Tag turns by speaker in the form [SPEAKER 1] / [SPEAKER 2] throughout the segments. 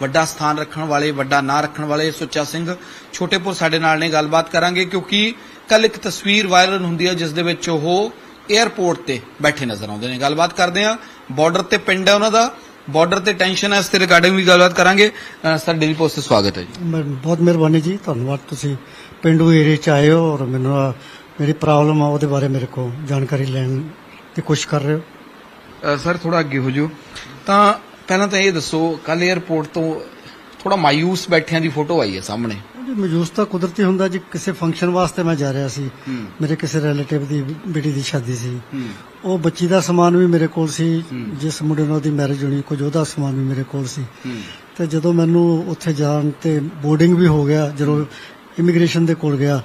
[SPEAKER 1] ਵੱਡਾ ਸਥਾਨ ਰੱਖਣ ਵਾਲੇ ਵੱਡਾ ਨਾਂ ਰੱਖਣ ਵਾਲੇ ਸੁੱਚਾ ਸਿੰਘ ਛੋਟੇਪੁਰ ਸਾਡੇ ਨਾਲ ਨੇ ਗੱਲਬਾਤ ਕਰਾਂਗੇ ਕਿਉਂਕਿ ਕੱਲ ਇੱਕ ਤਸਵੀਰ ਵਾਇਰਲ ਹੁੰਦੀ ਹੈ ਜਿਸ ਦੇ ਵਿੱਚ ਉਹ 에ਅਰਪੋਰਟ ਤੇ ਬੈਠੇ ਨਜ਼ਰ ਆਉਂਦੇ ਨੇ। ਗੱਲਬਾਤ ਕਰਦੇ ਆ ਬਾਰਡਰ ਤੇ ਪਿੰਡ ਹੈ ਉਹਨਾਂ ਦਾ। ਬਾਰਡਰ ਤੇ ਟੈਨਸ਼ਨ ਹੈ। ਇਸ ਤੇ ਰਿਗਾਰਡਿੰਗ ਵੀ ਗੱਲਬਾਤ ਕਰਾਂਗੇ। ਸਰ ਡੇਲੀ ਪੋਸਟ ਤੇ ਸਵਾਗਤ ਹੈ ਜੀ।
[SPEAKER 2] ਮੈਂ ਬਹੁਤ ਮਿਹਰਬਾਨੀ ਜੀ। ਧੰਨਵਾਦ ਤੁਸੀਂ ਪਿੰਡੂ ਏਰੀਆ ਚ ਆਏ ਹੋ ਔਰ ਮੈਨੂੰ ਮੇਰੀ ਪ੍ਰੋਬਲਮ ਆ ਉਹਦੇ ਬਾਰੇ ਮੇਰੇ ਕੋਲ ਜਾਣਕਾਰੀ ਲੈਣ ਦੀ ਕੋਸ਼ਿਸ਼ ਕਰ ਰਹੇ ਹੋ।
[SPEAKER 1] ਸਰ ਥੋੜਾ ਅੱਗੇ ਹੋ ਜਾਓ। ਤਾਂ ਪਹਿਲਾਂ ਤਾਂ ਇਹ ਦੱਸੋ ਕੱਲ 에ਅਰਪੋਰਟ ਤੋਂ ਥੋੜਾ ਮਾਯੂਸ ਬੈਠਿਆਂ ਦੀ ਫੋਟੋ ਆਈ ਹੈ ਸਾਹਮਣੇ।
[SPEAKER 2] ਮੌਜੂਦ ਤਾਂ ਕੁਦਰਤੀ ਹੁੰਦਾ ਜੀ ਕਿਸੇ ਫੰਕਸ਼ਨ ਵਾਸਤੇ ਮੈਂ ਜਾ ਰਿਹਾ ਸੀ। ਮੇਰੇ ਕਿਸੇ ਰਿਲੇਟਿਵ ਦੀ ਬੇਟੀ ਦੀ ਸ਼ਾਦੀ ਸੀ। ਉਹ ਬੱਚੀ ਦਾ ਸਮਾਨ ਵੀ ਮੇਰੇ ਕੋਲ ਸੀ। ਜਿਸ ਮੁੰਡੇ ਨਾਲ ਉਹਦੀ ਮੈਰਿਜ ਹੋਣੀ ਕੁਝ ਉਹਦਾ ਸਮਾਨ ਵੀ ਮੇਰੇ ਕੋਲ ਸੀ। ਤੇ ਜਦੋਂ ਮੈਨੂੰ ਉੱਥੇ ਜਾਣ ਤੇ ਬੋਰਡਿੰਗ ਵੀ ਹੋ ਗਿਆ ਜਦੋਂ ਇਮੀਗ੍ਰੇਸ਼ਨ ਦੇ ਕੋਲ ਗਿਆ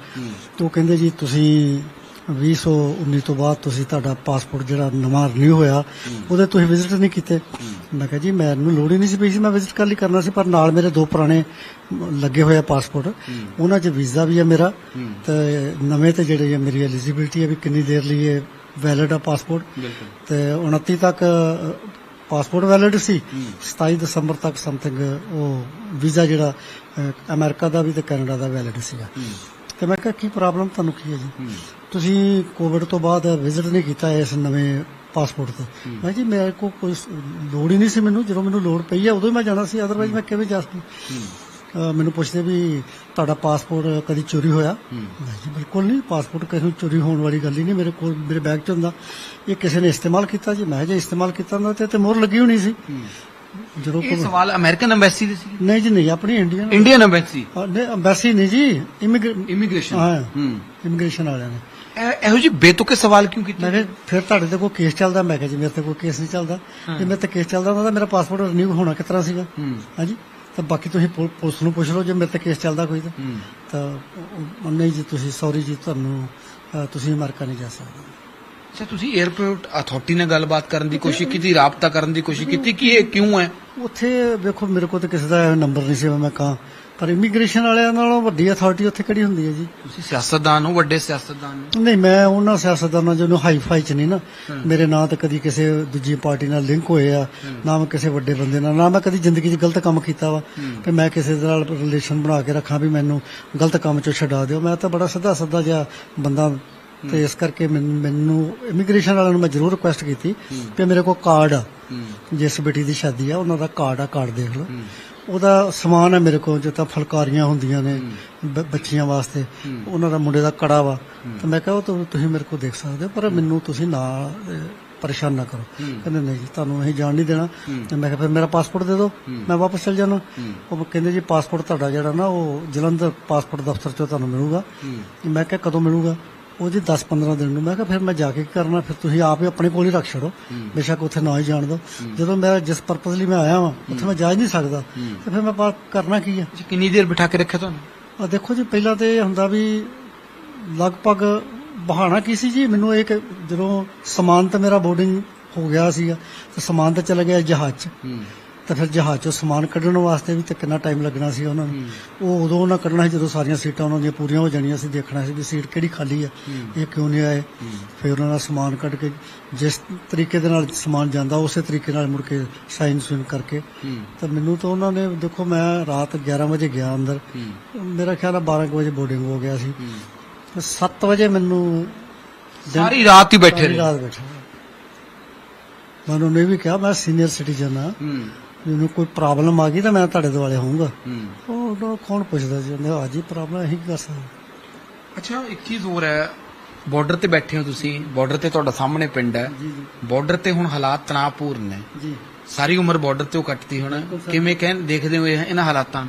[SPEAKER 2] ਤੇ ਉਹ ਕਹਿੰਦੇ ਜੀ ਤੁਸੀਂ 2019 ਤੋਂ ਬਾਅਦ ਤੁਸੀਂ ਤੁਹਾਡਾ ਪਾਸਪੋਰਟ ਜਿਹੜਾ ਨਵਾਂ ਰਿਨਿਊ ਹੋਇਆ ਉਹਦੇ ਤੁਸੀਂ ਵਿਜ਼ਿਟ ਨਹੀਂ ਕੀਤੇ। ਮੈਂ ਕਿਹਾ ਜੀ ਮੈਨੂੰ ਲੋੜ ਹੀ ਨਹੀਂ ਸੀ ਪਈ ਸੀ ਮੈਂ ਵਿਜ਼ਿਟ ਕਰ ਲਈ ਕਰਨਾ ਸੀ ਪਰ ਨਾਲ ਮੇਰੇ ਦੋ ਪੁਰਾਣੇ ਲੱਗੇ ਹੋਏ ਪਾਸਪੋਰਟ। ਉਹਨਾਂ 'ਚ ਵੀਜ਼ਾ ਵੀ ਹੈ ਮੇਰਾ ਤੇ ਨਵੇਂ ਤੇ ਜਿਹੜੇ ਆ ਮੇਰੀ ਐਲੀਜੀਬਿਲਟੀ ਹੈ ਵੀ ਕਿੰਨੀ ਦੇਰ ਲਈ ਇਹ ਵੈਲਿਡ ਆ ਪਾਸਪੋਰਟ। ਤੇ 29 ਤੱਕ ਪਾਸਪੋਰਟ ਵੈਲਿਡ ਸੀ।
[SPEAKER 1] ਹੂੰ।
[SPEAKER 2] 27 ਦਸੰਬਰ ਤੱਕ ਸਮਥਿੰਗ ਉਹ ਵੀਜ਼ਾ ਜਿਹੜਾ ਅਮਰੀਕਾ ਦਾ ਵੀ ਤੇ ਕੈਨੇਡਾ ਦਾ ਵੈਲਿਡ ਸੀਗਾ। ਤੇ ਮੈਂ ਕਿਹਾ, ਕੀ ਪ੍ਰੋਬਲਮ ਤੁਹਾਨੂੰ ਕੀ ਹੈ ਜੀ? ਤੁਸੀਂ ਕੋਵਿਡ ਤੋਂ ਬਾਅਦ ਵਿਜ਼ਿਟ ਨਹੀਂ ਕੀਤਾ ਇਸ ਨਵੇਂ ਪਾਸਪੋਰਟ ਤੇ। ਮੈਂ ਜੀ, ਮੇਰੇ ਕੋਲ ਕੋਈ ਲੋੜ ਹੀ ਨਹੀਂ ਸੀ ਮੈਨੂੰ। ਜਦੋਂ ਮੈਨੂੰ ਲੋੜ ਪਈ ਹੈ ਉਦੋਂ ਹੀ ਮੈਂ ਜਾਣਾ ਸੀ। ਅਦਰਵਾਈਜ਼ ਮੈਂ ਕਿਵੇਂ ਜਾ ਸਕਦਾ? ਮੈਨੂੰ ਪੁੱਛਦੇ ਵੀ, ਤੁਹਾਡਾ ਪਾਸਪੋਰਟ ਕਦੀ ਚੋਰੀ ਹੋਇਆ? ਮੈਂ ਜੀ, ਬਿਲਕੁਲ ਨਹੀਂ। ਪਾਸਪੋਰਟ ਕਿਸੇ ਨੂੰ ਚੋਰੀ ਹੋਣ ਵਾਲੀ ਗੱਲ ਹੀ ਨਹੀਂ। ਮੇਰੇ ਕੋਲ, ਮੇਰੇ ਬੈਗ 'ਚ ਹੁੰਦਾ। ਇਹ ਕਿਸੇ ਨੇ ਇਸਤੇਮਾਲ ਕੀਤਾ ਜੀ? ਮੈਂ ਜੇ ਇਸਤੇਮਾਲ ਕੀਤਾ ਹੁੰਦਾ ਤੇ ਮੋਹਰ ਲੱਗੀ ਹੋਣੀ ਸੀ। ਜਦੋਂ
[SPEAKER 1] ਇਹ
[SPEAKER 2] ਕੋਲ
[SPEAKER 1] ਸਵਾਲ ਅਮਰੀਕਨ ਐਮਬੈਸੀ ਦੇ ਸੀ?
[SPEAKER 2] ਨਹੀਂ ਜੀ ਨਹੀਂ ਆਪਣੀ ਇੰਡੀਅਨ
[SPEAKER 1] ਇੰਡੀਅਨ ਐਮਬੈਸੀ
[SPEAKER 2] ਨਹੀਂ ਅੰਬੈਸੀ ਨਹੀਂ ਜੀ ਇਮੀਗ੍ਰੇ
[SPEAKER 1] ਇਮੀਗ੍ਰੇਸ਼ਨ
[SPEAKER 2] ਹਾਂ।
[SPEAKER 1] ਹੂੰ।
[SPEAKER 2] ਇਮੀਗ੍ਰੇਸ਼ਨ ਵਾਲਿਆਂ ਨੇ।
[SPEAKER 1] ਇਹ- ਇਹੋ ਜਿਹੀ ਬੇਤੁਕੇ ਸਵਾਲ ਕਿਉਂ ਕੀਤੇ?
[SPEAKER 2] ਮੈਂ ਕਿਹਾ ਫਿਰ ਤੁਹਾਡੇ ਤੇ ਕੋਈ ਕੇਸ ਚੱਲਦਾ? ਮੈਂ ਕਿਹਾ ਜੀ ਮੇਰੇ ਤੇ ਕੋਈ ਕੇਸ ਨਹੀਂ ਚੱਲਦਾ। ਜੇ ਮੇਰੇ ਤੇ ਕੇਸ ਚੱਲਦਾ ਹੁੰਦਾ ਤਾਂ ਮੇਰਾ ਪਾਸਪੋਰਟ ਰਿਨਿਊ ਹੋਣਾ ਕਿਸ ਤਰ੍ਹਾਂ ਸੀਗਾ?
[SPEAKER 1] ਹੂੰ।
[SPEAKER 2] ਹਾਂਜੀ? ਤਾਂ ਬਾਕੀ ਤੁਸੀਂ ਪੁਲਿਸ ਨੂੰ ਪੁੱਛ ਲਓ ਜੇ ਮੇਰੇ ਤੇ ਕੇਸ ਚੱਲਦਾ ਕੋਈ ਤਾਂ।
[SPEAKER 1] ਹੂੰ।
[SPEAKER 2] ਤਾਂ ਉਹ- ਉਹ ਨਹੀਂ ਜੀ ਤੁਸੀਂ ਸੌਰੀ ਜੀ ਤੁਹਾਨੂੰ ਤੁਸੀਂ ਅਮਰੀਕਾ ਨਹੀਂ ਜਾ ਸਕਦੇ।
[SPEAKER 1] ਅੱਛਾ ਤੁਸੀਂ 에ਅਰਪੋਰਟ ਅਥਾਰਟੀ ਨਾਲ ਗੱਲਬਾਤ ਕਰਨ ਦੀ ਕੋਸ਼ਿਸ਼ ਕੀਤੀ ਰਾਬਤਾ ਕਰਨ ਦੀ ਕੋਸ਼ਿਸ਼ ਕੀਤੀ ਕਿ ਇਹ ਕਿਉਂ ਹੈ?
[SPEAKER 2] ਉੱਥੇ ਵੇਖੋ ਮੇਰੇ ਕੋਲ ਤਾਂ ਕਿਸੇ ਦਾ ਨੰਬਰ ਨਹੀਂ ਸੀ ਮੈਂ ਕਹਾਂ ਪਰ ਇਮੀਗ੍ਰੇਸ਼ਨ ਵਾਲਿਆਂ ਨਾਲੋਂ ਵੱਡੀ ਅਥਾਰਟੀ ਉੱਥੇ ਕਿਹੜੀ ਹੁੰਦੀ ਹੈ ਜੀ?
[SPEAKER 1] ਤੁਸੀਂ ਸਿਆਸਤਦਾਨ ਹੋ ਵੱਡੇ ਸਿਆਸਤਦਾਨ ਹੋ?
[SPEAKER 2] ਨਹੀਂ ਮੈਂ ਉਹਨਾਂ ਸਿਆਸਤਦਾਨਾਂ ਜਿਹਨੂੰ ਹਾਈ ਫਾਈ ਚ ਨਹੀਂ ਨਾ ਮੇਰੇ ਨਾਂ ਤੇ ਕਦੀ ਕਿਸੇ ਦੂਜੀ ਪਾਰਟੀ ਨਾਲ ਲਿੰਕ ਹੋਏ ਆ ਨਾ ਮੈਂ ਕਿਸੇ ਵੱਡੇ ਬੰਦੇ ਨਾਲ ਨਾ ਮੈਂ ਕਦੀ ਜ਼ਿੰਦਗੀ 'ਚ ਗਲਤ ਕੰਮ ਕੀਤਾ ਵਾ ਤੇ ਮੈਂ ਕਿਸੇ ਦੇ ਨਾਲ ਰਿਲੇਸ਼ਨ ਬਣਾ ਕੇ ਰੱਖਾਂ ਵੀ ਮੈਨੂੰ ਗਲਤ ਕੰਮ 'ਚੋਂ ਛਡਾ ਦਿਓ। ਮੈਂ ਤਾਂ ਬੜਾ ਸਿੱਧਾ ਸਿੱਧਾ ਜਿਹਾ ਬੰਦਾ ਤੇ ਇਸ ਕਰਕੇ ਮੈਨੂੰ ਇਮੀਗ੍ਰੇਸ਼ਨ ਵਾਲਿਆਂ ਨੂੰ ਮੈਂ ਜ਼ਰੂਰ ਰਿਕੁਐਸਟ ਕੀਤੀ ਕਿ ਮੇਰੇ ਕੋਲ ਕਾਰਡ ਆ। ਜਿਸ ਬੇਟੀ ਦੀ ਸ਼ਾਦੀ ਆ ਉਹਨਾਂ ਦਾ ਕਾਰਡ ਆ ਕਾਰਡ ਦੇਖ ਲਓ। ਉਹਦਾ ਸਮਾਨ ਹੈ ਮੇਰੇ ਕੋਲ ਜਿੱਦਾਂ ਤਾਂ ਫਲਕਾਰੀਆਂ ਹੁੰਦੀਆਂ ਨੇ ਬ- ਬੱਚੀਆਂ ਵਾਸਤੇ। ਉਹਨਾਂ ਦਾ ਮੁੰਡੇ ਦਾ ਕੜਾ ਵਾ। ਤੇ ਮੈਂ ਕਿਹਾ ਉਹ ਤੁਸੀਂ ਮੇਰੇ ਕੋਲ ਦੇਖ ਸਕਦੇ ਹੋ ਪਰ ਮੈਨੂੰ ਤੁਸੀਂ ਨਾ ਅਹ, ਪਰੇਸ਼ਾਨ ਨਾ ਕਰੋ। ਕਹਿੰਦੇ ਨਹੀਂ ਤੁਹਾਨੂੰ ਅਸੀਂ ਜਾਣ ਨਹੀਂ ਦੇਣਾ। ਤੇ ਮੈਂ ਕਿਹਾ ਫਿਰ ਮੇਰਾ ਪਾਸਪੋਰਟ ਦੇ ਦਿਓ। ਮੈਂ ਵਾਪਸ ਚਲ ਜਾਣਾ। ਉਹ ਕਹਿੰਦੇ ਜੀ ਪਾਸਪੋਰਟ ਤੁਹਾਡਾ ਜਿਹੜਾ ਨਾ ਉਹ ਜਲੰਧਰ ਪਾਸਪੋਰਟ ਦਫ਼ਤਰ ਚੋਂ ਤੁਹਾਨੂੰ ਮਿਲੂਗਾ। ਮੈਂ ਕਿਹਾ ਕਦੋਂ ਮਿਲੂਗਾ? ਉਹ ਜੀ 10-15 ਦਿਨ ਨੂੰ ਮੈਂ ਕਿਹਾ ਫਿਰ ਮੈਂ ਜਾ ਕੇ ਕਰਨਾ ਫਿਰ ਤੁਸੀਂ ਆਪ ਹੀ ਆਪਣੇ ਕੋਲ ਹੀ ਰੱਖ ਛੱਡੋ। ਬੇਸ਼ੱਕ ਉੱਥੇ ਨਾ ਹੀ ਜਾਣ ਦਿਓ ਜਦੋਂ ਮੈਂ ਜਿਸ ਪਰਪਸ ਲਈ ਮੈਂ ਆਇਆ ਵਾਂ ਉੱਥੇ ਮੈਂ ਜਾ ਹੀ ਨਹੀਂ ਸਕਦਾ। ਤੇ ਫਿਰ ਮੈਂ ਕਰਨਾ ਕੀ ਆ?
[SPEAKER 1] ਜੀ ਕਿੰਨੀ ਦੇਰ ਬਿਠਾ ਕੇ ਰੱਖਿਆ ਤੁਹਾਨੂੰ?
[SPEAKER 2] ਆ ਦੇਖੋ ਜੀ ਪਹਿਲਾਂ ਤੇ ਇਹ ਹੁੰਦਾ ਵੀ ਲਗਭਗ ਬਹਾਨਾ ਕੀ ਸੀ ਜੀ? ਮੈਨੂੰ ਇਹ ਜਦੋਂ ਸਮਾਨ ਤਾਂ ਮੇਰਾ ਬੋਰਡਿੰਗ ਹੋ ਗਿਆ ਸੀਗਾ ਤੇ ਸਮਾਨ ਤਾਂ ਚਲਾ ਗਿਆ ਜਹਾਜ਼ 'ਚ।
[SPEAKER 1] ਹੂੰ।
[SPEAKER 2] ਤੇ ਫਿਰ ਜਹਾਜ਼ 'ਚੋਂ ਸਮਾਨ ਕੱਢਣ ਵਾਸਤੇ ਵੀ ਤੇ ਕਿੰਨਾ ਟਾਈਮ ਲੱਗਣਾ ਸੀ ਉਹਨਾਂ ਨੂੰ। ਉਹ ਉਦੋਂ ਉਹਨਾਂ ਕੱਢਣਾ ਸੀ ਜਦੋਂ ਸਾਰੀਆਂ ਸੀਟਾਂ ਉਹਨਾਂ ਦੀਆਂ ਪੂਰੀਆਂ ਹੋ ਜਾਣੀਆਂ ਸੀ ਦੇਖਣਾ ਸੀ ਵੀ ਸੀਟ ਕਿਹੜੀ ਖਾਲੀ ਆ ਇਹ ਕਿਉਂ ਨਹੀਂ ਆਏ। ਫਿਰ ਉਹਨਾਂ ਦਾ ਸਮਾਨ ਕੱਢ ਕੇ ਜਿਸ ਤਰੀਕੇ ਦੇ ਨਾਲ ਸਮਾਨ ਜਾਂਦਾ ਉਸੇ ਤਰੀਕੇ ਨਾਲ ਮੁੜ ਕੇ ਸਾਈਨ ਸੁਨ ਕਰਕੇ। ਤਾਂ ਮੈਨੂੰ ਤਾਂ ਉਹਨਾਂ ਨੇ ਦੇਖੋ ਮੈਂ ਰਾਤ 11 ਵਜੇ ਗਿਆ ਅੰਦਰ। ਮੇਰਾ ਖਿਆਲ ਆ 12 ਕੁ ਵਜੇ ਬੋਰਡਿੰਗ ਹੋ ਗਿਆ ਸੀ। ਤੇ 7 ਵਜੇ ਮੈਨੂੰ
[SPEAKER 1] ਸਾਰੀ ਰਾਤ ਹੀ ਬੈਠੇ ਰਹੇ।
[SPEAKER 2] ਰਾਤ ਬੈਠਾ ਉਹਨੇ ਵੀ ਕਿਹਾ ਮੈਂ ਸੀਨੀਅਰ ਸਿਟੀਜ਼ਨ ਆ। ਮੈਨੂੰ ਕੋਈ ਪ੍ਰੋਬਲਮ ਆ ਗਈ ਤਾਂ ਮੈਂ ਤੁਹਾਡੇ ਦੁਆਲੇ ਹੋਊਂਗਾ।
[SPEAKER 1] ਹੂੰ।
[SPEAKER 2] ਉਹ ਉਹ ਕੌਣ ਪੁੱਛਦਾ ਜੀ? ਉਹਨੇ ਅੱਜ ਹੀ ਪ੍ਰੋਬਲਮ ਕੀ ਕਰ ਸਕਦੇ।
[SPEAKER 1] ਅੱਛਾ ਇੱਕ ਚੀਜ਼ ਹੋਰ ਹੈ। ਬਾਰਡਰ ਤੇ ਬੈਠੇ ਹੋ ਤੁਸੀਂ। ਬਾਰਡਰ ਤੇ ਤੁਹਾਡਾ ਸਾਹਮਣੇ ਪਿੰਡ ਹੈ। ਬਾਰਡਰ ਤੇ ਹੁਣ ਹਾਲਾਤ ਤਣਾਅਪੂਰਨ ਨੇ।
[SPEAKER 2] ਜੀ।
[SPEAKER 1] ਸਾਰੀ ਉਮਰ ਬਾਰਡਰ ਤੇ ਉਹ ਕੱਟਤੀ ਹੁਣ। ਕਿਵੇਂ ਕਹਿੰ ਦੇਖਦੇ ਹੋ ਇਹ- ਇਹਨਾਂ ਹਾਲਾਤਾਂ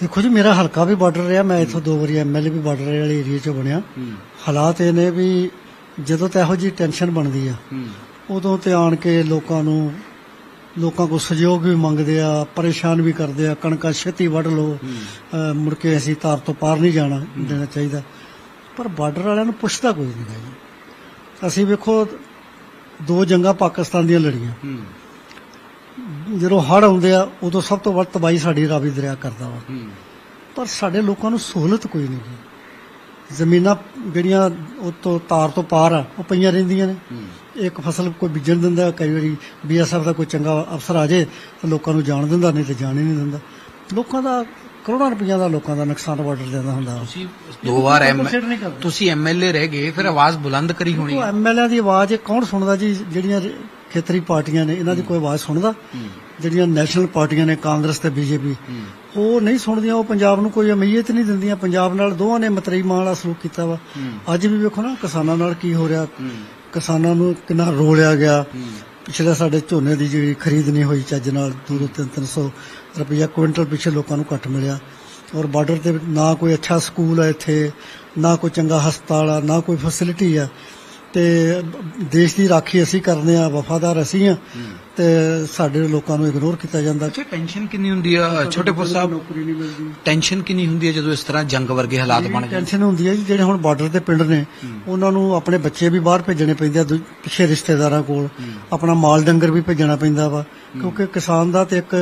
[SPEAKER 2] ਦੇਖੋ ਜੀ ਮੇਰਾ ਹਲਕਾ ਵੀ ਬਾਰਡਰ ਰਿਹਾ। ਮੈਂ ਇੱਥੋਂ ਦੋ ਵਾਰੀ ਐਮਐਲਏ ਵੀ ਬਾਰਡਰ ਵਾਲੇ ਏਰੀਆ 'ਚੋਂ ਬਣਿਆ। ਹਾਲਾਤ ਇਹ ਨੇ ਵੀ ਜਦੋਂ ਤੇ ਇਹੋ ਜੀ ਟੈਨਸ਼ਨ ਬਣਦੀ ਆ ਉਦੋਂ ਤੇ ਆਣ ਕੇ ਲੋਕਾਂ ਨੂੰ ਲੋਕਾਂ ਕੋਲ ਸਹਿਯੋਗ ਵੀ ਮੰਗਦੇ ਆ ਪਰੇਸ਼ਾਨ ਵੀ ਕਰਦੇ ਆ ਕਣਕਾਂ ਛੇਤੀ ਵੱਢ ਲਓ ਮੁੜ ਕੇ ਅਸੀਂ ਤਾਰ ਤੋਂ ਪਾਰ ਨਹੀਂ ਜਾਣਾ ਦੇਣਾ ਚਾਹੀਦਾ। ਪਰ ਬਾਰਡਰ ਵਾਲਿਆਂ ਨੂੰ ਪੁੱਛਦਾ ਕੋਈ ਨਹੀਂ ਜੀ। ਅਸੀਂ ਵੇਖੋ ਦੋ ਜੰਗਾਂ ਪਾਕਿਸਤਾਨ ਦੀਆਂ ਲੜੀਆਂ। ਜਦੋਂ ਹੜ੍ਹ ਆਉਂਦੇ ਆ ਉਦੋਂ ਸਭ ਤੋਂ ਵੱਧ ਤਬਾਹੀ ਸਾਡੀ ਰਾਵੀ ਦਰਿਆ ਕਰਦਾ ਵਾ। ਪਰ ਸਾਡੇ ਲੋਕਾਂ ਨੂੰ ਸਹੂਲਤ ਕੋਈ ਨਹੀਂ ਜ਼ਮੀਨਾਂ ਜਿਹੜੀਆਂ ਉਹ ਤੋਂ ਤਾਰ ਤੋਂ ਪਾਰ ਆ ਉਹ ਪਈਆਂ ਰਹਿੰਦੀਆਂ ਨੇ। ਇੱਕ ਫਸਲ ਕੋਈ ਬੀਜਣ ਦਿੰਦਾ ਕਈ ਵਾਰੀ ਬੀਐਸਐਫ ਦਾ ਕੋਈ ਚੰਗਾ ਅਫਸਰ ਆ ਜੇ ਤਾਂ ਲੋਕਾਂ ਨੂੰ ਜਾਣ ਦਿੰਦਾ ਨਹੀਂ ਤੇ ਜਾਣ ਹੀ ਨਹੀਂ ਦਿੰਦਾ। ਲੋਕਾਂ ਦਾ ਕਰੋੜਾਂ ਰੁਪਈਆ ਦਾ ਲੋਕਾਂ ਦਾ ਨੁਕਸਾਨ ਬਾਰਡਰ ਦੇ ਹੁੰਦਾ।
[SPEAKER 1] ਤੁਸੀਂ ਦੋ ਵਾਰ। ਤੁਸੀਂ ਐਮਐਲਏ ਰਹਿ ਗਏ ਫਿਰ ਆਵਾਜ਼ ਬੁਲੰਦ ਕਰੀ ਹੋਣੀ।
[SPEAKER 2] ਉਹ ਐਮਐਲਏ ਦੀ ਆਵਾਜ਼ ਕੌਣ ਸੁਣਦਾ ਜੀ? ਜਿਹੜੀਆਂ ਖੇਤਰੀ ਪਾਰਟੀਆਂ ਨੇ ਇਹਨਾਂ ਦੀ ਕੋਈ ਆਵਾਜ਼ ਸੁਣਦਾ? ਜਿਹੜੀਆਂ ਨੈਸ਼ਨਲ ਪਾਰਟੀਆਂ ਨੇ ਕਾਂਗਰਸ ਤੇ ਬੀਜੇਪੀ। ਉਹ ਨਹੀਂ ਸੁਣਦੀਆਂ ਉਹ ਪੰਜਾਬ ਨੂੰ ਕੋਈ ਅਮੀਅਤ ਨਹੀਂ ਦਿੰਦੀਆਂ। ਪੰਜਾਬ ਨਾਲ ਦੋਵਾਂ ਨੇ ਮਤਰਈ ਮਾਂ ਵਾਲਾ ਸਲੂਕ ਕੀਤਾ ਵਾ। ਅੱਜ ਵੀ ਵੇਖੋ ਨਾ ਕਿਸਾਨਾਂ ਨਾਲ ਕੀ ਹੋ ਰਿਹਾ। ਕਿਸਾਨਾਂ ਨੂੰ ਕਿੰਨਾ ਰੋਲਿਆ ਗਿਆ। ਪਿਛਲੇ ਸਾਡੇ ਝੋਨੇ ਦੀ ਜਿਹੜੀ ਖਰੀਦ ਨਹੀਂ ਹੋਈ ਚੱਜ ਨਾਲ 2-300 ਰੁਪਈਆ ਕੁਇੰਟਲ ਪਿੱਛੇ ਲੋਕਾਂ ਨੂੰ ਘੱਟ ਮਿਲਿਆ। ਔਰ ਬਾਰਡਰ ਤੇ ਨਾ ਕੋਈ ਅੱਛਾ ਸਕੂਲ ਹੈ ਇੱਥੇ ਨਾ ਕੋਈ ਚੰਗਾ ਹਸਪਤਾਲ ਆ ਨਾ ਕੋਈ ਫੈਸਿਲਿਟੀ ਆ। ਤੇ ਦੇਸ਼ ਦੀ ਰਾਖੀ ਅਸੀਂ ਕਰਦੇ ਆ ਵਫਾਦਾਰ ਅਸੀਂ ਆ ਤੇ ਸਾਡੇ ਲੋਕਾਂ ਨੂੰ ਇਗਨੋਰ ਕੀਤਾ ਜਾਂਦਾ।
[SPEAKER 1] ਅੱਛਾ ਟੈਨਸ਼ਨ ਕਿੰਨੀ ਹੁੰਦੀ ਆ? ਛੋਟੇਪੁਰ ਸਾਹਿਬ
[SPEAKER 2] ਨੌਕਰੀ ਨਹੀਂ ਮਿਲਦੀ।
[SPEAKER 1] ਟੈਨਸ਼ਨ ਕਿੰਨੀ ਹੁੰਦੀ ਹੈ ਜਦੋਂ ਇਸ ਤਰ੍ਹਾਂ ਜੰਗ ਵਰਗੇ ਹਾਲਾਤ ਬਣ ਜਾਂਦੇ
[SPEAKER 2] ਟੈਨਸ਼ਨ ਹੁੰਦੀ ਜੀ ਜਿਹੜੇ ਹੁਣ ਬਾਰਡਰ ਦੇ ਪਿੰਡ ਨੇ ਉਹਨਾਂ ਨੂੰ ਆਪਣੇ ਬੱਚੇ ਵੀ ਬਾਹਰ ਭੇਜਣੇ ਪੈਂਦੇ ਆ ਪਿੱਛੇ ਰਿਸ਼ਤੇਦਾਰਾਂ ਕੋਲ। ਆਪਣਾ ਮਾਲ ਡੰਗਰ ਵੀ ਭੇਜਣਾ ਪੈਂਦਾ ਵਾ ਕਿਉਂਕਿ ਕਿਸਾਨ ਦਾ ਤੇ ਇੱਕ